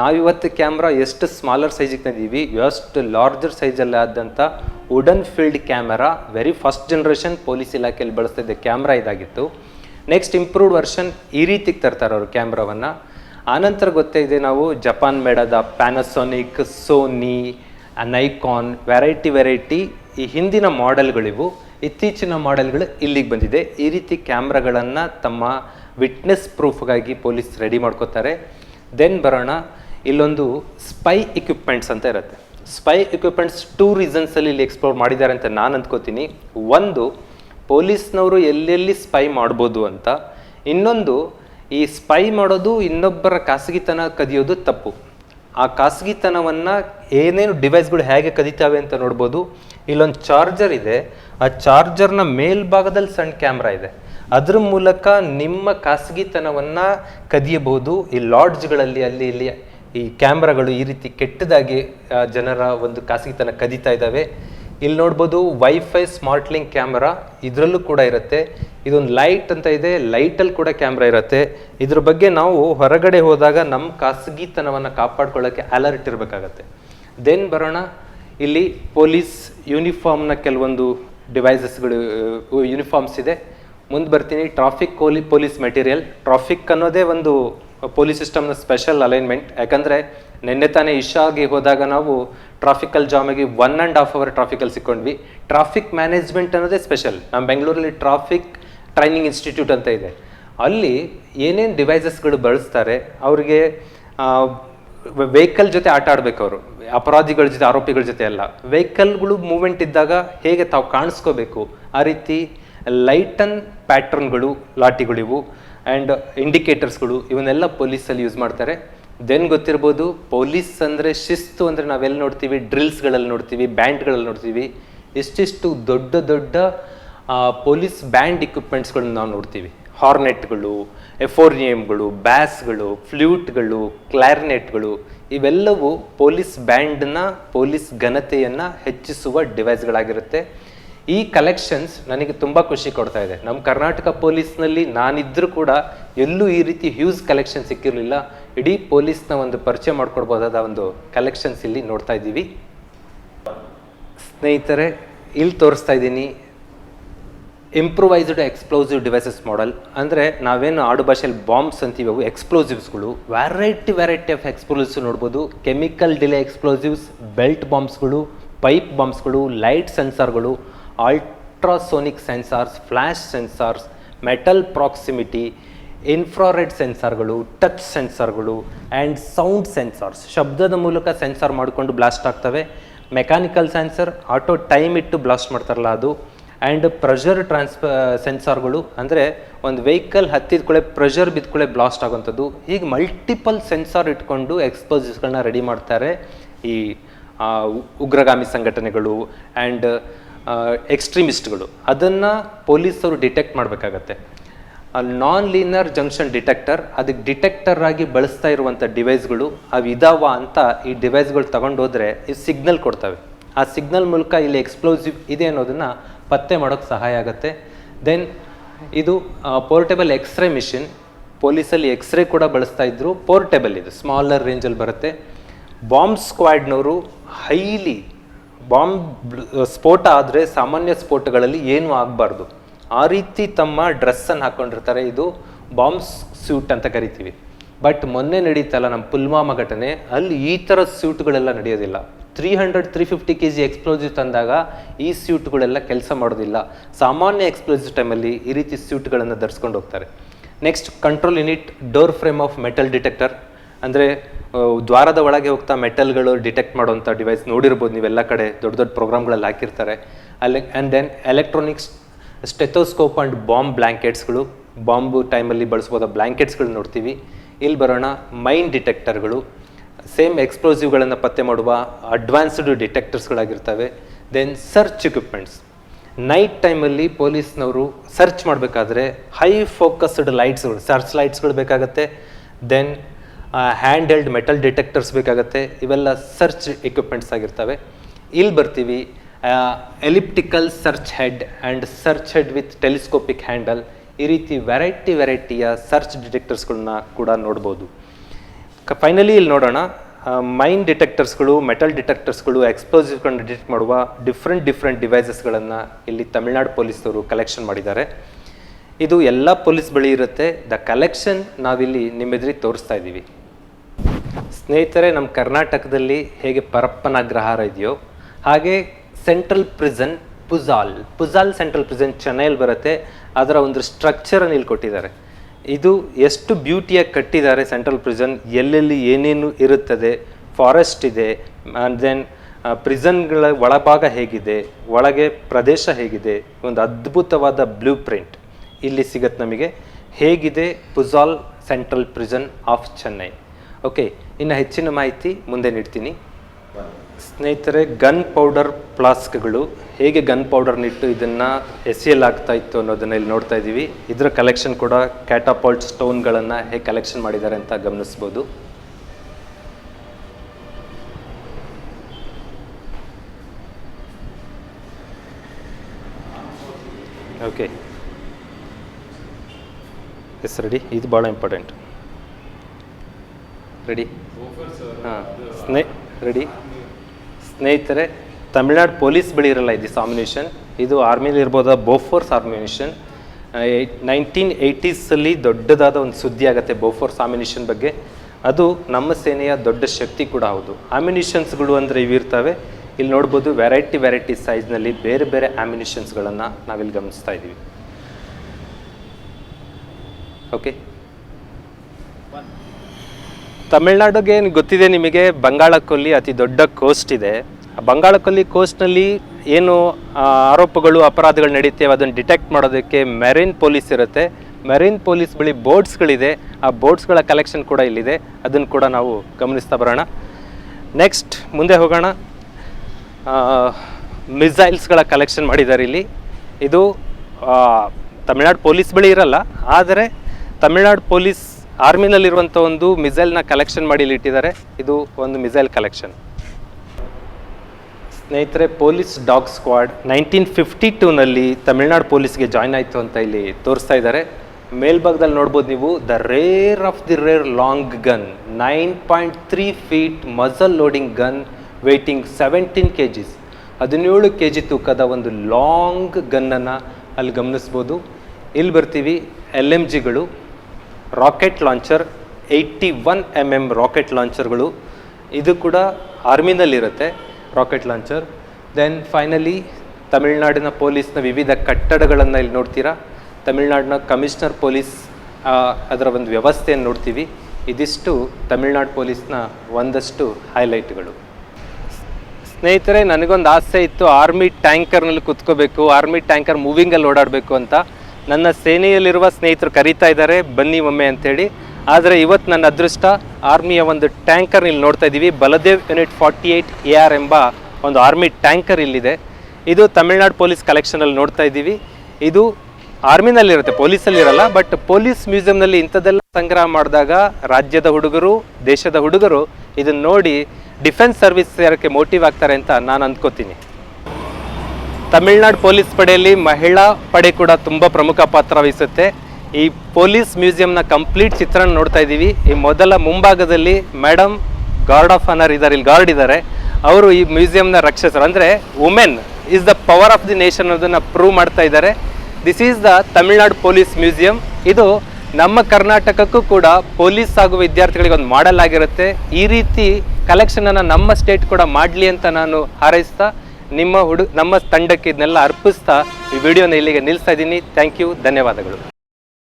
ನಾವಿವತ್ತು ಕ್ಯಾಮ್ರಾ ಎಷ್ಟು ಸ್ಮಾಲರ್ ಸೈಜಿಗೆ ತಂದೀವಿ ಎಷ್ಟು ಲಾರ್ಜರ್ ಸೈಜಲ್ಲಿ ಆದಂಥ wooden field camera very first generation police ಇಲಾಖೆಯಲ್ಲಿ ಬಳಸ್ತಿದ್ದ ಕ್ಯಾಮ್ರಾ ಇದಾಗಿತ್ತು. ನೆಕ್ಸ್ಟ್ ಇಂಪ್ರೂವ್ಡ್ ವರ್ಷನ್ ಈ ರೀತಿಗೆ ತರ್ತಾರೆ ಅವರು ಕ್ಯಾಮ್ರಾವನ್ನು. ಆನಂತರ ಗೊತ್ತಿದೆ ನಾವು Japan ಮೇಡದ Panasonic Sony Nikon variety variety ಈ ಹಿಂದಿನ ಮಾಡೆಲ್ಗಳಿವು ಇತ್ತೀಚಿನ ಮಾಡೆಲ್ಗಳು ಇಲ್ಲಿಗೆ ಬಂದಿದೆ. ಈ ರೀತಿ ಕ್ಯಾಮ್ರಾಗಳನ್ನು ತಮ್ಮ ವಿಟ್ನೆಸ್ ಪ್ರೂಫ್ಗಾಗಿ ಪೊಲೀಸ್ ರೆಡಿ ಮಾಡ್ಕೋತಾರೆ. ದೆನ್ ಬರೋಣ, ಇಲ್ಲೊಂದು ಸ್ಪೈ ಇಕ್ವಿಪ್ಮೆಂಟ್ಸ್ ಅಂತ ಇರುತ್ತೆ. ಸ್ಪೈ ಇಕ್ವಿಪ್ಮೆಂಟ್ಸ್ ಟೂ ರೀಸನ್ಸಲ್ಲಿ ಇಲ್ಲಿ ಎಕ್ಸ್ಪ್ಲೋರ್ ಮಾಡಿದ್ದಾರೆ ಅಂತ ನಾನು ಅಂದ್ಕೋತೀನಿ. ಒಂದು ಪೊಲೀಸ್ನವರು ಎಲ್ಲೆಲ್ಲಿ ಸ್ಪೈ ಮಾಡ್ಬೋದು ಅಂತ, ಇನ್ನೊಂದು ಈ ಸ್ಪೈ ಮಾಡೋದು ಇನ್ನೊಬ್ಬರ ಖಾಸಗಿತನ ಕದಿಯೋದು ತಪ್ಪು. ಆ ಖಾಸಗಿತನವನ್ನು ಏನೇನು ಡಿವೈಸ್ಗಳು ಹೇಗೆ ಕದೀತಾವೆ ಅಂತ ನೋಡ್ಬೋದು. ಇಲ್ಲೊಂದು ಚಾರ್ಜರ್ ಇದೆ, ಆ ಚಾರ್ಜರ್ನ ಮೇಲ್ಭಾಗದಲ್ಲಿ ಸಣ್ಣ ಕ್ಯಾಮ್ರಾ ಇದೆ. ಅದ್ರ ಮೂಲಕ ನಿಮ್ಮ ಖಾಸಗಿತನವನ್ನು ಕದಿಯಬಹುದು. ಈ ಲಾಡ್ಜ್ಗಳಲ್ಲಿ, ಅಲ್ಲಿ, ಇಲ್ಲಿ ಈ ಕ್ಯಾಮ್ರಾಗಳು ಈ ರೀತಿ ಕೆಟ್ಟದಾಗಿ ಜನರ ಒಂದು ಖಾಸಗಿತನ ಕದೀತಾ ಇದ್ದಾವೆ ಇಲ್ಲಿ ನೋಡ್ಬೋದು ವೈಫೈ ಸ್ಮಾರ್ಟ್ ಲಿಂಕ್ ಕ್ಯಾಮ್ರಾ ಇದರಲ್ಲೂ ಕೂಡ ಇರುತ್ತೆ. ಇದೊಂದು ಲೈಟ್ ಅಂತ ಇದೆ ಲೈಟಲ್ಲಿ ಕೂಡ ಕ್ಯಾಮ್ರಾ ಇರುತ್ತೆ. ಇದ್ರ ಬಗ್ಗೆ ನಾವು ಹೊರಗಡೆ ಹೋದಾಗ ನಮ್ಮ ಖಾಸಗಿತನವನ್ನು ಕಾಪಾಡ್ಕೊಳ್ಳೋಕ್ಕೆ ಅಲರ್ಟ್ ಇರಬೇಕಾಗತ್ತೆ. ದೆನ್ ಬರೋಣ, ಇಲ್ಲಿ ಪೊಲೀಸ್ ಯೂನಿಫಾರ್ಮ್ನ ಕೆಲವೊಂದು ಡಿವೈಸಸ್ಗಳು ಯೂನಿಫಾರ್ಮ್ಸ್ ಇದೆ. ಮುಂದೆ ಬರ್ತೀನಿ ಟ್ರಾಫಿಕ್ ಕೋಲಿ ಪೊಲೀಸ್ ಮೆಟೀರಿಯಲ್ ಟ್ರಾಫಿಕ್ ಅನ್ನೋದೇ ಒಂದು ಪೊಲೀಸ್ ಸಿಸ್ಟಮ್ನ ಸ್ಪೆಷಲ್ ಅಲೈನ್ಮೆಂಟ್ ಯಾಕಂದರೆ ನಿನ್ನೆ ತಾನೇ ಇಶಾಗಿ ಹೋದಾಗ ನಾವು ಟ್ರಾಫಿಕಲ್ ಜಾಮಿಗೆ ಒನ್ ಆ್ಯಂಡ್ ಹಾಫ್ ಅವರ್ ಟ್ರಾಫಿಕಲ್ಲಿ ಸಿಕ್ಕೊಂಡ್ವಿ. ಟ್ರಾಫಿಕ್ ಮ್ಯಾನೇಜ್ಮೆಂಟ್ ಅನ್ನೋದೇ ಸ್ಪೆಷಲ್ ನಮ್ಮ ಬೆಂಗಳೂರಲ್ಲಿ ಟ್ರಾಫಿಕ್ ಟ್ರೈನಿಂಗ್ ಇನ್ಸ್ಟಿಟ್ಯೂಟ್ ಅಂತ ಇದೆ. ಅಲ್ಲಿ ಏನೇನು ಡಿವೈಸಸ್ಗಳು ಬಳಸ್ತಾರೆ, ಅವ್ರಿಗೆ ವೆಹಿಕಲ್ ಜೊತೆ ಆಟ ಆಡ್ಬೇಕು ಅವರು. ಅಪರಾಧಿಗಳ ಜೊತೆ, ಆರೋಪಿಗಳ ಜೊತೆ ಅಲ್ಲ. ವೆಹಿಕಲ್ಗಳು ಮೂವ್ಮೆಂಟ್ ಇದ್ದಾಗ ಹೇಗೆ ತಾವು ಕಾಣಿಸ್ಕೋಬೇಕು? ಆ ರೀತಿ ಲೈಟನ್ ಪ್ಯಾಟ್ರನ್ಗಳು ಲಾಟಿಗಳಿವು ಆ್ಯಂಡ್ ಇಂಡಿಕೇಟರ್ಸ್ಗಳು ಇವನ್ನೆಲ್ಲ ಪೊಲೀಸಲ್ಲಿ ಯೂಸ್ ಮಾಡ್ತಾರೆ. ದೆನ್ ಗೊತ್ತಿರ್ಬೋದು ಪೊಲೀಸ್ ಅಂದರೆ ಶಿಸ್ತು ಅಂದರೆ ನಾವೆಲ್ಲಿ ನೋಡ್ತೀವಿ, ಡ್ರಿಲ್ಸ್ಗಳಲ್ಲಿ ನೋಡ್ತೀವಿ, ಬ್ಯಾಂಡ್ಗಳಲ್ಲಿ ನೋಡ್ತೀವಿ. ಇಷ್ಟಿಷ್ಟು ದೊಡ್ಡ ದೊಡ್ಡ ಪೊಲೀಸ್ ಬ್ಯಾಂಡ್ ಇಕ್ವಿಪ್ಮೆಂಟ್ಸ್ಗಳನ್ನ ನಾವು ನೋಡ್ತೀವಿ. ಹಾರ್ನೆಟ್ಗಳು ಎಫೋರ್ನಿಯಮ್ಗಳು ಬ್ಯಾಸ್ಗಳು ಫ್ಲ್ಯೂಟ್ಗಳು ಕ್ಲಾರ್ನೆಟ್ಗಳು, ಇವೆಲ್ಲವೂ ಪೊಲೀಸ್ ಬ್ಯಾಂಡ್ನ ಪೊಲೀಸ್ ಘನತೆಯನ್ನು ಹೆಚ್ಚಿಸುವ ಡಿವೈಸ್ಗಳಾಗಿರುತ್ತೆ. ಈ ಕಲೆಕ್ಷನ್ಸ್ ನನಗೆ ತುಂಬ ಖುಷಿ ಕೊಡ್ತಾ ಇದೆ. ನಮ್ಮ ಕರ್ನಾಟಕ ಪೊಲೀಸ್ನಲ್ಲಿ ನಾನಿದ್ರೂ ಕೂಡ ಎಲ್ಲೂ ಈ ರೀತಿ ಹ್ಯೂಸ್ ಕಲೆಕ್ಷನ್ ಸಿಕ್ಕಿರಲಿಲ್ಲ. ಇಡೀ ಪೊಲೀಸ್ನ ಒಂದು ಪರಿಚಯ ಮಾಡ್ಕೊಡ್ಬೋದಾದ ಒಂದು ಕಲೆಕ್ಷನ್ಸ್ ಇಲ್ಲಿ ನೋಡ್ತಾ ಇದ್ದೀವಿ. ಸ್ನೇಹಿತರೆ, ಇಲ್ಲಿ ತೋರಿಸ್ತಾ ಇದ್ದೀನಿ ಇಂಪ್ರೂವೈಸ್ಡ್ ಎಕ್ಸ್ಪ್ಲೋಸಿವ್ ಡಿವೈಸಸ್ ಮಾಡೆಲ್ ಅಂದರೆ ನಾವೇನು ಆಡು ಭಾಷೆಯಲ್ಲಿ ಬಾಂಬ್ಸ್ ಅಂತೀವಿ ಅವು ಎಕ್ಸ್ಪ್ಲೋಸಿವ್ಸ್ಗಳು ವೆರೈಟಿ ವೆರೈಟಿ ಆಫ್ ಎಕ್ಸ್ಪ್ಲೋಸಿವ್ಸ್ ನೋಡ್ಬೋದು. ಕೆಮಿಕಲ್ ಡಿಲೇ ಎಕ್ಸ್ಪ್ಲೋಸಿವ್ಸ್ ಬೆಲ್ಟ್ ಬಾಂಬ್ಸ್ಗಳು ಪೈಪ್ ಬಾಂಬ್ಸ್ಗಳು ಲೈಟ್ ಸೆನ್ಸಾರ್ಗಳು ultrasonic sensors flash sensors metal proximity infrared ಸೆನ್ಸಾರ್ಗಳು ಟಚ್ ಸೆನ್ಸಾರ್ಗಳು ಆ್ಯಂಡ್ ಸೌಂಡ್ ಸೆನ್ಸಾರ್ಸ್ ಶಬ್ದದ ಮೂಲಕ ಸೆನ್ಸಾರ್ ಮಾಡಿಕೊಂಡು ಬ್ಲಾಸ್ಟ್ ಆಗ್ತವೆ. ಮೆಕ್ಯಾನಿಕಲ್ ಸೆನ್ಸರ್ ಆಟೋ ಟೈಮ್ ಇಟ್ಟು ಬ್ಲಾಸ್ಟ್ ಮಾಡ್ತಾರಲ್ಲ ಅದು. ಆ್ಯಂಡ್ ಪ್ರೆಷರ್ ಟ್ರಾನ್ಸ್ಪ ಸೆನ್ಸಾರ್ಗಳು ಅಂದರೆ ಒಂದು ವೆಹಿಕಲ್ ಹತ್ತಿದ ಕೂಡಲೇ ಪ್ರೆಷರ್ ಬಿದ್ದ ಬ್ಲಾಸ್ಟ್ ಆಗೋಂಥದ್ದು ಹೀಗೆ ಮಲ್ಟಿಪಲ್ ಸೆನ್ಸಾರ್ ಇಟ್ಕೊಂಡು ಎಕ್ಸ್ಪೋಸಿಸ್ಗಳನ್ನ ರೆಡಿ ಮಾಡ್ತಾರೆ ಈ ಉಗ್ರಗಾಮಿ ಸಂಘಟನೆಗಳು ಆ್ಯಂಡ್ ಎಕ್ಸ್ಟ್ರೀಮಿಸ್ಟ್ಗಳು ಅದನ್ನು ಪೊಲೀಸರು ಡಿಟೆಕ್ಟ್ ಮಾಡಬೇಕಾಗತ್ತೆ. ನಾನ್ ಲೀನರ್ ಜಂಕ್ಷನ್ ಡಿಟೆಕ್ಟರ್ ಅದಕ್ಕೆ ಡಿಟೆಕ್ಟರ್ ಆಗಿ ಬಳಸ್ತಾ ಇರುವಂಥ ಡಿವೈಸ್ಗಳು ಅವು ಇದಾವ ಅಂತ ಈ ಡಿವೈಸ್ಗಳು ತಗೊಂಡೋದ್ರೆ ಈ ಸಿಗ್ನಲ್ ಕೊಡ್ತವೆ. ಆ ಸಿಗ್ನಲ್ ಮೂಲಕ ಇಲ್ಲಿ ಎಕ್ಸ್ಪ್ಲೋಸಿವ್ ಇದೆ ಅನ್ನೋದನ್ನು ಪತ್ತೆ ಮಾಡೋಕ್ಕೆ ಸಹಾಯ ಆಗುತ್ತೆ. ದೆನ್ ಇದು ಪೋರ್ಟೇಬಲ್ ಎಕ್ಸ್ರೇ ಮಿಷಿನ್ ಪೊಲೀಸಲ್ಲಿ ಎಕ್ಸ್ರೇ ಕೂಡ ಬಳಸ್ತಾ ಇದ್ರು. ಪೋರ್ಟೇಬಲ್ ಇದು ಸ್ಮಾಲರ್ ರೇಂಜಲ್ಲಿ ಬರುತ್ತೆ. ಬಾಂಬ್ ಸ್ಕ್ವಾಡ್ನವರು ಹೈಲಿ ಬಾಂಬ್ ಸ್ಫೋಟ ಆದರೆ ಸಾಮಾನ್ಯ ಸ್ಫೋಟಗಳಲ್ಲಿ ಏನೂ ಆಗಬಾರ್ದು. ಆ ರೀತಿ ತಮ್ಮ ಡ್ರೆಸ್ಸನ್ನು ಹಾಕ್ಕೊಂಡಿರ್ತಾರೆ ಇದು ಬಾಂಬ್ ಸ್ಯೂಟ್ ಅಂತ ಕರಿತೀವಿ. ಬಟ್ ಮೊನ್ನೆ ನಡೀತಲ್ಲ ನಮ್ಮ ಪುಲ್ವಾಮ ಘಟನೆ, ಅಲ್ಲಿ ಈ ಥರ ಸ್ಯೂಟ್ಗಳೆಲ್ಲ ನಡೆಯೋದಿಲ್ಲ. Three hundred three fifty K G explosive ತಂದಾಗ ಈ ಸ್ಯೂಟ್ಗಳೆಲ್ಲ ಕೆಲಸ ಮಾಡೋದಿಲ್ಲ. ಸಾಮಾನ್ಯ ಎಕ್ಸ್ಪ್ಲೋಸಿವ್ ಟೈಮಲ್ಲಿ ಈ ರೀತಿ ಸ್ಯೂಟ್ಗಳನ್ನು ಧರಿಸ್ಕೊಂಡು ಹೋಗ್ತಾರೆ. Next control unit door frame of metal detector ಅಂದರೆ ದ್ವಾರದ ಒಳಗೆ ಹೋಗ್ತಾ ಮೆಟಲ್ಗಳು ಡಿಟೆಕ್ಟ್ ಮಾಡುವಂಥ ಡಿವೈಸ್ ನೋಡಿರ್ಬೋದು ನೀವೆಲ್ಲ ಕಡೆ. ದೊಡ್ಡ ದೊಡ್ಡ ಪ್ರೋಗ್ರಾಮ್ಗಳಲ್ಲಿ ಹಾಕಿರ್ತಾರೆ. ಅಲ್ಲಿ and then electronics stethoscope and bomb ಬ್ಲ್ಯಾಂಕೆಟ್ಸ್ಗಳು bomb ಟೈಮಲ್ಲಿ ಬಳಸ್ಬೋದ ಬ್ಲ್ಯಾಂಕೆಟ್ಸ್ಗಳು ನೋಡ್ತೀವಿ. ಇಲ್ಲಿ ಬರೋಣ ಮೈನ್ ಡಿಟೆಕ್ಟರ್ಗಳು. ಸೇಮ್ ಎಕ್ಸ್ಪ್ಲೋಸಿವ್ಗಳನ್ನು ಪತ್ತೆ ಮಾಡುವ ಅಡ್ವಾನ್ಸ್ಡ್ ಡಿಟೆಕ್ಟರ್ಸ್ಗಳಾಗಿರ್ತವೆ. ದೆನ್ ಸರ್ಚ್ ಎಕ್ವಿಪ್ಮೆಂಟ್ಸ್ ನೈಟ್ ಟೈಮಲ್ಲಿ ಪೊಲೀಸ್ನವರು ಸರ್ಚ್ ಮಾಡಬೇಕಾದ್ರೆ ಹೈ ಫೋಕಸ್ಡ್ ಲೈಟ್ಸ್ಗಳು ಸರ್ಚ್ ಲೈಟ್ಸ್ಗಳು ಬೇಕಾಗುತ್ತೆ. Then hand held metal detectors ಬೇಕಾಗುತ್ತೆ. ಇವೆಲ್ಲ ಸರ್ಚ್ ಎಕ್ವಿಪ್ಮೆಂಟ್ಸ್ ಆಗಿರ್ತವೆ. ಇಲ್ಲಿ ಬರ್ತೀವಿ. Elliptical search head and search head with telescopic handle ಈ ರೀತಿ ವೆರೈಟಿ ವೆರೈಟಿಯ ಸರ್ಚ್ ಡಿಟೆಕ್ಟರ್ಸ್ಗಳನ್ನ ಕೂಡ ನೋಡ್ಬೋದು. ಫೈನಲಿ ಇಲ್ಲಿ ನೋಡೋಣ. ಮೈನ್ ಡಿಟೆಕ್ಟರ್ಸ್ಗಳು ಮೆಟಲ್ ಡಿಟೆಕ್ಟರ್ಸ್ಗಳು ಎಕ್ಸ್ಪ್ಲೋಸಿವ್ಗಳನ್ನ ಡಿಟೆಕ್ಟ್ ಮಾಡುವ ಡಿಫ್ರೆಂಟ್ ಡಿಫ್ರೆಂಟ್ ಡಿವೈಸಸ್ಗಳನ್ನು ಇಲ್ಲಿ ತಮಿಳ್ನಾಡು ಪೊಲೀಸರು ಕಲೆಕ್ಷನ್ ಮಾಡಿದ್ದಾರೆ. ಇದು ಎಲ್ಲ ಪೊಲೀಸ್ ಬಳಿ ಇರುತ್ತೆ. ದ ಕಲೆಕ್ಷನ್ ನಾವಿಲ್ಲಿ ನಿಮ್ಮೆದುರಿಗೆ ತೋರಿಸ್ತಾ ಇದ್ದೀವಿ. ಸ್ನೇಹಿತರೆ ನಮ್ಮ ಕರ್ನಾಟಕದಲ್ಲಿ ಹೇಗೆ ಪರಪ್ಪನ ಅಗ್ರಹಾರ ಇದೆಯೋ ಹಾಗೆ central prison Puzhal Puzhal central prison ಚೆನ್ನೈಯಲ್ಲಿ ಬರುತ್ತೆ. ಅದರ ಒಂದು ಸ್ಟ್ರಕ್ಚರನ್ನು ಇಲ್ಲಿ ಕೊಟ್ಟಿದ್ದಾರೆ. ಇದು ಎಷ್ಟು ಬ್ಯೂಟಿಯಾಗಿ ಕಟ್ಟಿದ್ದಾರೆ ಸೆಂಟ್ರಲ್ ಪ್ರಿಸನ್ ಎಲ್ಲೆಲ್ಲಿ ಏನೇನು ಇರುತ್ತದೆ? ಫಾರೆಸ್ಟ್ ಇದೆ. ಆ್ಯಂಡ್ ದೆನ್ ಪ್ರಿಸನ್ಗಳ ಒಳಭಾಗ ಹೇಗಿದೆ? ಒಳಗೆ ಪ್ರದೇಶ ಹೇಗಿದೆ? ಒಂದು ಅದ್ಭುತವಾದ ಬ್ಲೂ ಪ್ರಿಂಟ್ ಇಲ್ಲಿ ಸಿಗತ್ತೆ ನಮಗೆ. ಹೇಗಿದೆ Puzhal central prison of Chennai okay ಇನ್ನು ಹೆಚ್ಚಿನ ಮಾಹಿತಿ ಮುಂದೆ ನೀಡ್ತೀನಿ. ಸ್ನೇಹಿತರೆ ಗನ್ ಪೌಡರ್ ಫ್ಲಾಸ್ಕ್ಗಳು ಹೇಗೆ ಗನ್ ಪೌಡರ್ನಿಟ್ಟು ಇದನ್ನು ಆಗ್ತಾ ಇತ್ತು ಅನ್ನೋದನ್ನ ಇಲ್ಲಿ ನೋಡ್ತಾ ಇದ್ದೀವಿ ಇದರ ಕಲೆಕ್ಷನ್ ಕೂಡ ಕ್ಯಾಟಾಪಾಲ್ಟ್ ಸ್ಟೋನ್ಗಳನ್ನು ಹೇಗೆ ಕಲೆಕ್ಷನ್ ಮಾಡಿದ್ದಾರೆ ಅಂತ ಗಮನಿಸ್ಬೋದು. ಓಕೆ ಎಸ್ ರೆಡಿ ಇದು ಭಾಳ ಇಂಪಾರ್ಟೆಂಟ್ ರೆಡಿ ಹಾಂ. ಸ್ನೇ ರೆಡಿ ಸ್ನೇಹಿತರೆ, ತಮಿಳ್ನಾಡು ಪೊಲೀಸ್ ಬಳಿ ಇರಲ್ಲ ಇದು ಆಮಿನೇಷನ್ ಇದು ಆರ್ಮಿಲಿ ಇರ್ಬೋದು ಬೋಫೋರ್ಸ್ ಆರ್ಮಿನೇಷನ್ ನೈನ್ಟೀನ್ ಏಯ್ಟೀಸಲ್ಲಿ ದೊಡ್ಡದಾದ ಒಂದು ಸುದ್ದಿ ಆಗುತ್ತೆ ಬೋಫೋರ್ಸ್ ಆಮಿನೇಷನ್ ಬಗ್ಗೆ. ಅದು ನಮ್ಮ ಸೇನೆಯ ದೊಡ್ಡ ಶಕ್ತಿ ಕೂಡ ಹೌದು. ಆಮಿನಿಷನ್ಸ್ಗಳು ಅಂದರೆ ಇವಿರ್ತವೆ ಇಲ್ಲಿ ನೋಡ್ಬೋದು ವೆರೈಟಿ ವೆರೈಟಿ ಸೈಜ್ನಲ್ಲಿ ಬೇರೆ ಬೇರೆ ಆಮಿನಿಷನ್ಸ್ಗಳನ್ನು ನಾವಿಲ್ಲಿ ಗಮನಿಸ್ತಾ ಇದ್ದೀವಿ. ಓಕೆ ತಮಿಳ್ನಾಡಿಗೆ ಗೊತ್ತಿದೆ ನಿಮಗೆ? ಬಂಗಾಳ ಕೊಲ್ಲಿ ಅತಿ ದೊಡ್ಡ ಕೋಸ್ಟ್ ಇದೆ. ಆ ಬಂಗಾಳ ಕೊಲ್ಲಿ ಕೋಸ್ಟ್ನಲ್ಲಿ ಏನು ಆರೋಪಗಳು, ಅಪರಾಧಗಳು ನಡೀತೇವೆ, ಅದನ್ನು ಡಿಟೆಕ್ಟ್ ಮಾಡೋದಕ್ಕೆ ಮೆರೈನ್ ಪೊಲೀಸ್ ಇರುತ್ತೆ. ಮೆರೈನ್ ಪೊಲೀಸ್ ಬಳಿ ಬೋಟ್ಸ್ಗಳಿದೆ ಆ ಬೋಟ್ಸ್ಗಳ ಕಲೆಕ್ಷನ್ ಕೂಡ ಇಲ್ಲಿದೆ. ಅದನ್ನು ಕೂಡ ನಾವು ಗಮನಿಸ್ತಾ ಬರೋಣ. ನೆಕ್ಸ್ಟ್ ಮುಂದೆ ಹೋಗೋಣ. ಮಿಸೈಲ್ಸ್ಗಳ ಕಲೆಕ್ಷನ್ ಮಾಡಿದ್ದಾರೆ ಇಲ್ಲಿ. ಇದು ತಮಿಳ್ನಾಡು ಪೊಲೀಸ್ ಬಳಿ ಇರಲ್ಲ, ಆದರೆ ತಮಿಳ್ನಾಡು ಪೊಲೀಸ್ ಆರ್ಮಿನಲ್ಲಿರುವಂಥ ಒಂದು ಮಿಸೈಲ್ನ ಕಲೆಕ್ಷನ್ ಮಾಡಿ ಇಟ್ಟಿದ್ದಾರೆ. ಇದು ಒಂದು ಮಿಸೈಲ್ ಕಲೆಕ್ಷನ್. ಸ್ನೇಹಿತರೆ, police dog squad nineteen fifty ಟೂನಲ್ಲಿ Tamil Nadu ಪೊಲೀಸ್ಗೆ ಜಾಯ್ನ್ ಆಯಿತು ಅಂತ ಇಲ್ಲಿ ತೋರಿಸ್ತಾ ಇದ್ದಾರೆ. ಮೇಲ್ಭಾಗದಲ್ಲಿ ನೋಡ್ಬೋದು ನೀವು, the rare of the rare long gun, nine point three feet muzzle loading gun weighting seventeen K Gs ಹದಿನೇಳು ಕೆ ಜಿ ತೂಕದ ಒಂದು ಲಾಂಗ್ ಗನ್ನನ್ನು ಅಲ್ಲಿ ಗಮನಿಸ್ಬೋದು. ಇಲ್ಲಿ ಬರ್ತೀವಿ, L M ಜಿಗಳು. Rocket launcher eighty one M M rocket ಲಾಂಚರ್ಗಳು. ಇದು ಕೂಡ ಆರ್ಮಿನಲ್ಲಿರುತ್ತೆ ರಾಕೆಟ್ ಲಾಂಚರ್. ದೆನ್ ಫೈನಲಿ ತಮಿಳುನಾಡಿನ ಪೊಲೀಸ್ನ ವಿವಿಧ ಕಟ್ಟಡಗಳನ್ನು ಇಲ್ಲಿ ನೋಡ್ತೀರಾ? ತಮಿಳುನಾಡಿನ ಕಮಿಷನರ್ ಪೊಲೀಸ್ ಅದರ ಒಂದು ವ್ಯವಸ್ಥೆಯನ್ನು ನೋಡ್ತೀವಿ. ಇದಿಷ್ಟು ತಮಿಳ್ನಾಡು ಪೊಲೀಸ್ನ ಒಂದಷ್ಟು ಹೈಲೈಟ್ಗಳು. ಸ್ನೇಹಿತರೆ, ನನಗೊಂದು ಆಸೆ ಇತ್ತು, ಆರ್ಮಿ ಟ್ಯಾಂಕರ್ನಲ್ಲಿ ಕುತ್ಕೋಬೇಕು, ಆರ್ಮಿ ಟ್ಯಾಂಕರ್ ಮೂವಿಂಗಲ್ಲಿ ಓಡಾಡಬೇಕು ಅಂತ. ನನ್ನ ಸೇನೆಯಲ್ಲಿರುವ ಸ್ನೇಹಿತರು ಕರೀತಾ ಇದ್ದಾರೆ, ಬನ್ನಿ ಒಮ್ಮೆ ಅಂಥೇಳಿ ಆದರೆ ಇವತ್ತು ನನ್ನ ಅದೃಷ್ಟ, ಆರ್ಮಿಯ ಒಂದು ಟ್ಯಾಂಕರ್ ಇಲ್ಲಿ ನೋಡ್ತಾ ಇದ್ದೀವಿ Baldev unit forty eight A R ಎಂಬ ಒಂದು ಆರ್ಮಿ ಟ್ಯಾಂಕರ್ ಇಲ್ಲಿದೆ. ಇದು ತಮಿಳ್ನಾಡು ಪೊಲೀಸ್ ಕಲೆಕ್ಷನಲ್ಲಿ ನೋಡ್ತಾ ಇದ್ದೀವಿ ಇದು ಆರ್ಮಿನಲ್ಲಿರುತ್ತೆ ಪೊಲೀಸಲ್ಲಿರಲ್ಲ ಬಟ್ ಪೊಲೀಸ್ ಮ್ಯೂಸಿಯಂನಲ್ಲಿ ಇಂಥದ್ದೆಲ್ಲ ಸಂಗ್ರಹ ಮಾಡಿದಾಗ ರಾಜ್ಯದ ಹುಡುಗರು, ದೇಶದ ಹುಡುಗರು ಇದನ್ನು ನೋಡಿ ಡಿಫೆನ್ಸ್ ಸರ್ವಿಸ್ ಸೇರೋಕ್ಕೆ ಮೋಟಿವ್ ಆಗ್ತಾರೆ ಅಂತ ನಾನು ಅಂದ್ಕೋತೀನಿ. ತಮಿಳ್ನಾಡು ಪೊಲೀಸ್ ಪಡೆಯಲ್ಲಿ ಮಹಿಳಾ ಪಡೆ ಕೂಡ ತುಂಬ ಪ್ರಮುಖ ಪಾತ್ರ ವಹಿಸುತ್ತೆ. ಈ ಪೊಲೀಸ್ ಮ್ಯೂಸಿಯಂನ ಕಂಪ್ಲೀಟ್ ಚಿತ್ರಣ ನೋಡ್ತಾ ಇದ್ದೀವಿ. ಈ ಮೊದಲ ಮುಂಭಾಗದಲ್ಲಿ ಮೇಡಮ್ ಗಾರ್ಡ್ ಆಫ್ ಆನರ್ ಇದ್ದಾರೆ ಇಲ್ಲಿ ಗಾರ್ಡ್ ಇದ್ದಾರೆ ಅವರು ಈ ಮ್ಯೂಸಿಯಂನ ರಕ್ಷಿಸರು ಅಂದರೆ women is the power of the nation ಅನ್ನೋದನ್ನು ಪ್ರೂವ್ ಮಾಡ್ತಾ ಇದ್ದಾರೆ. This is the Tamil Nadu police museum. ಇದು ನಮ್ಮ ಕರ್ನಾಟಕಕ್ಕೂ ಕೂಡ ಪೊಲೀಸ್ ಆಗುವ ವಿದ್ಯಾರ್ಥಿಗಳಿಗೆ ಒಂದು ಮಾಡಲ್ ಆಗಿರುತ್ತೆ. ಈ ರೀತಿ ಕಲೆಕ್ಷನನ್ನು ನಮ್ಮ ಸ್ಟೇಟ್ ಕೂಡ ಮಾಡಲಿ ಅಂತ ನಾನು ಹಾರೈಸ್ತಾ ನಿಮ್ಮ ಹುಡು ನಮ್ಮ ತಂಡಕ್ಕೆ ಇದನ್ನೆಲ್ಲ ಅರ್ಪಿಸ್ತಾ ಈ ವಿಡಿಯೋನ ಇಲ್ಲಿಗೆ ನಿಲ್ಲಿಸ್ತಾ ಇದ್ದೀನಿ. ಥ್ಯಾಂಕ್ ಯು ಧನ್ಯವಾದಗಳು.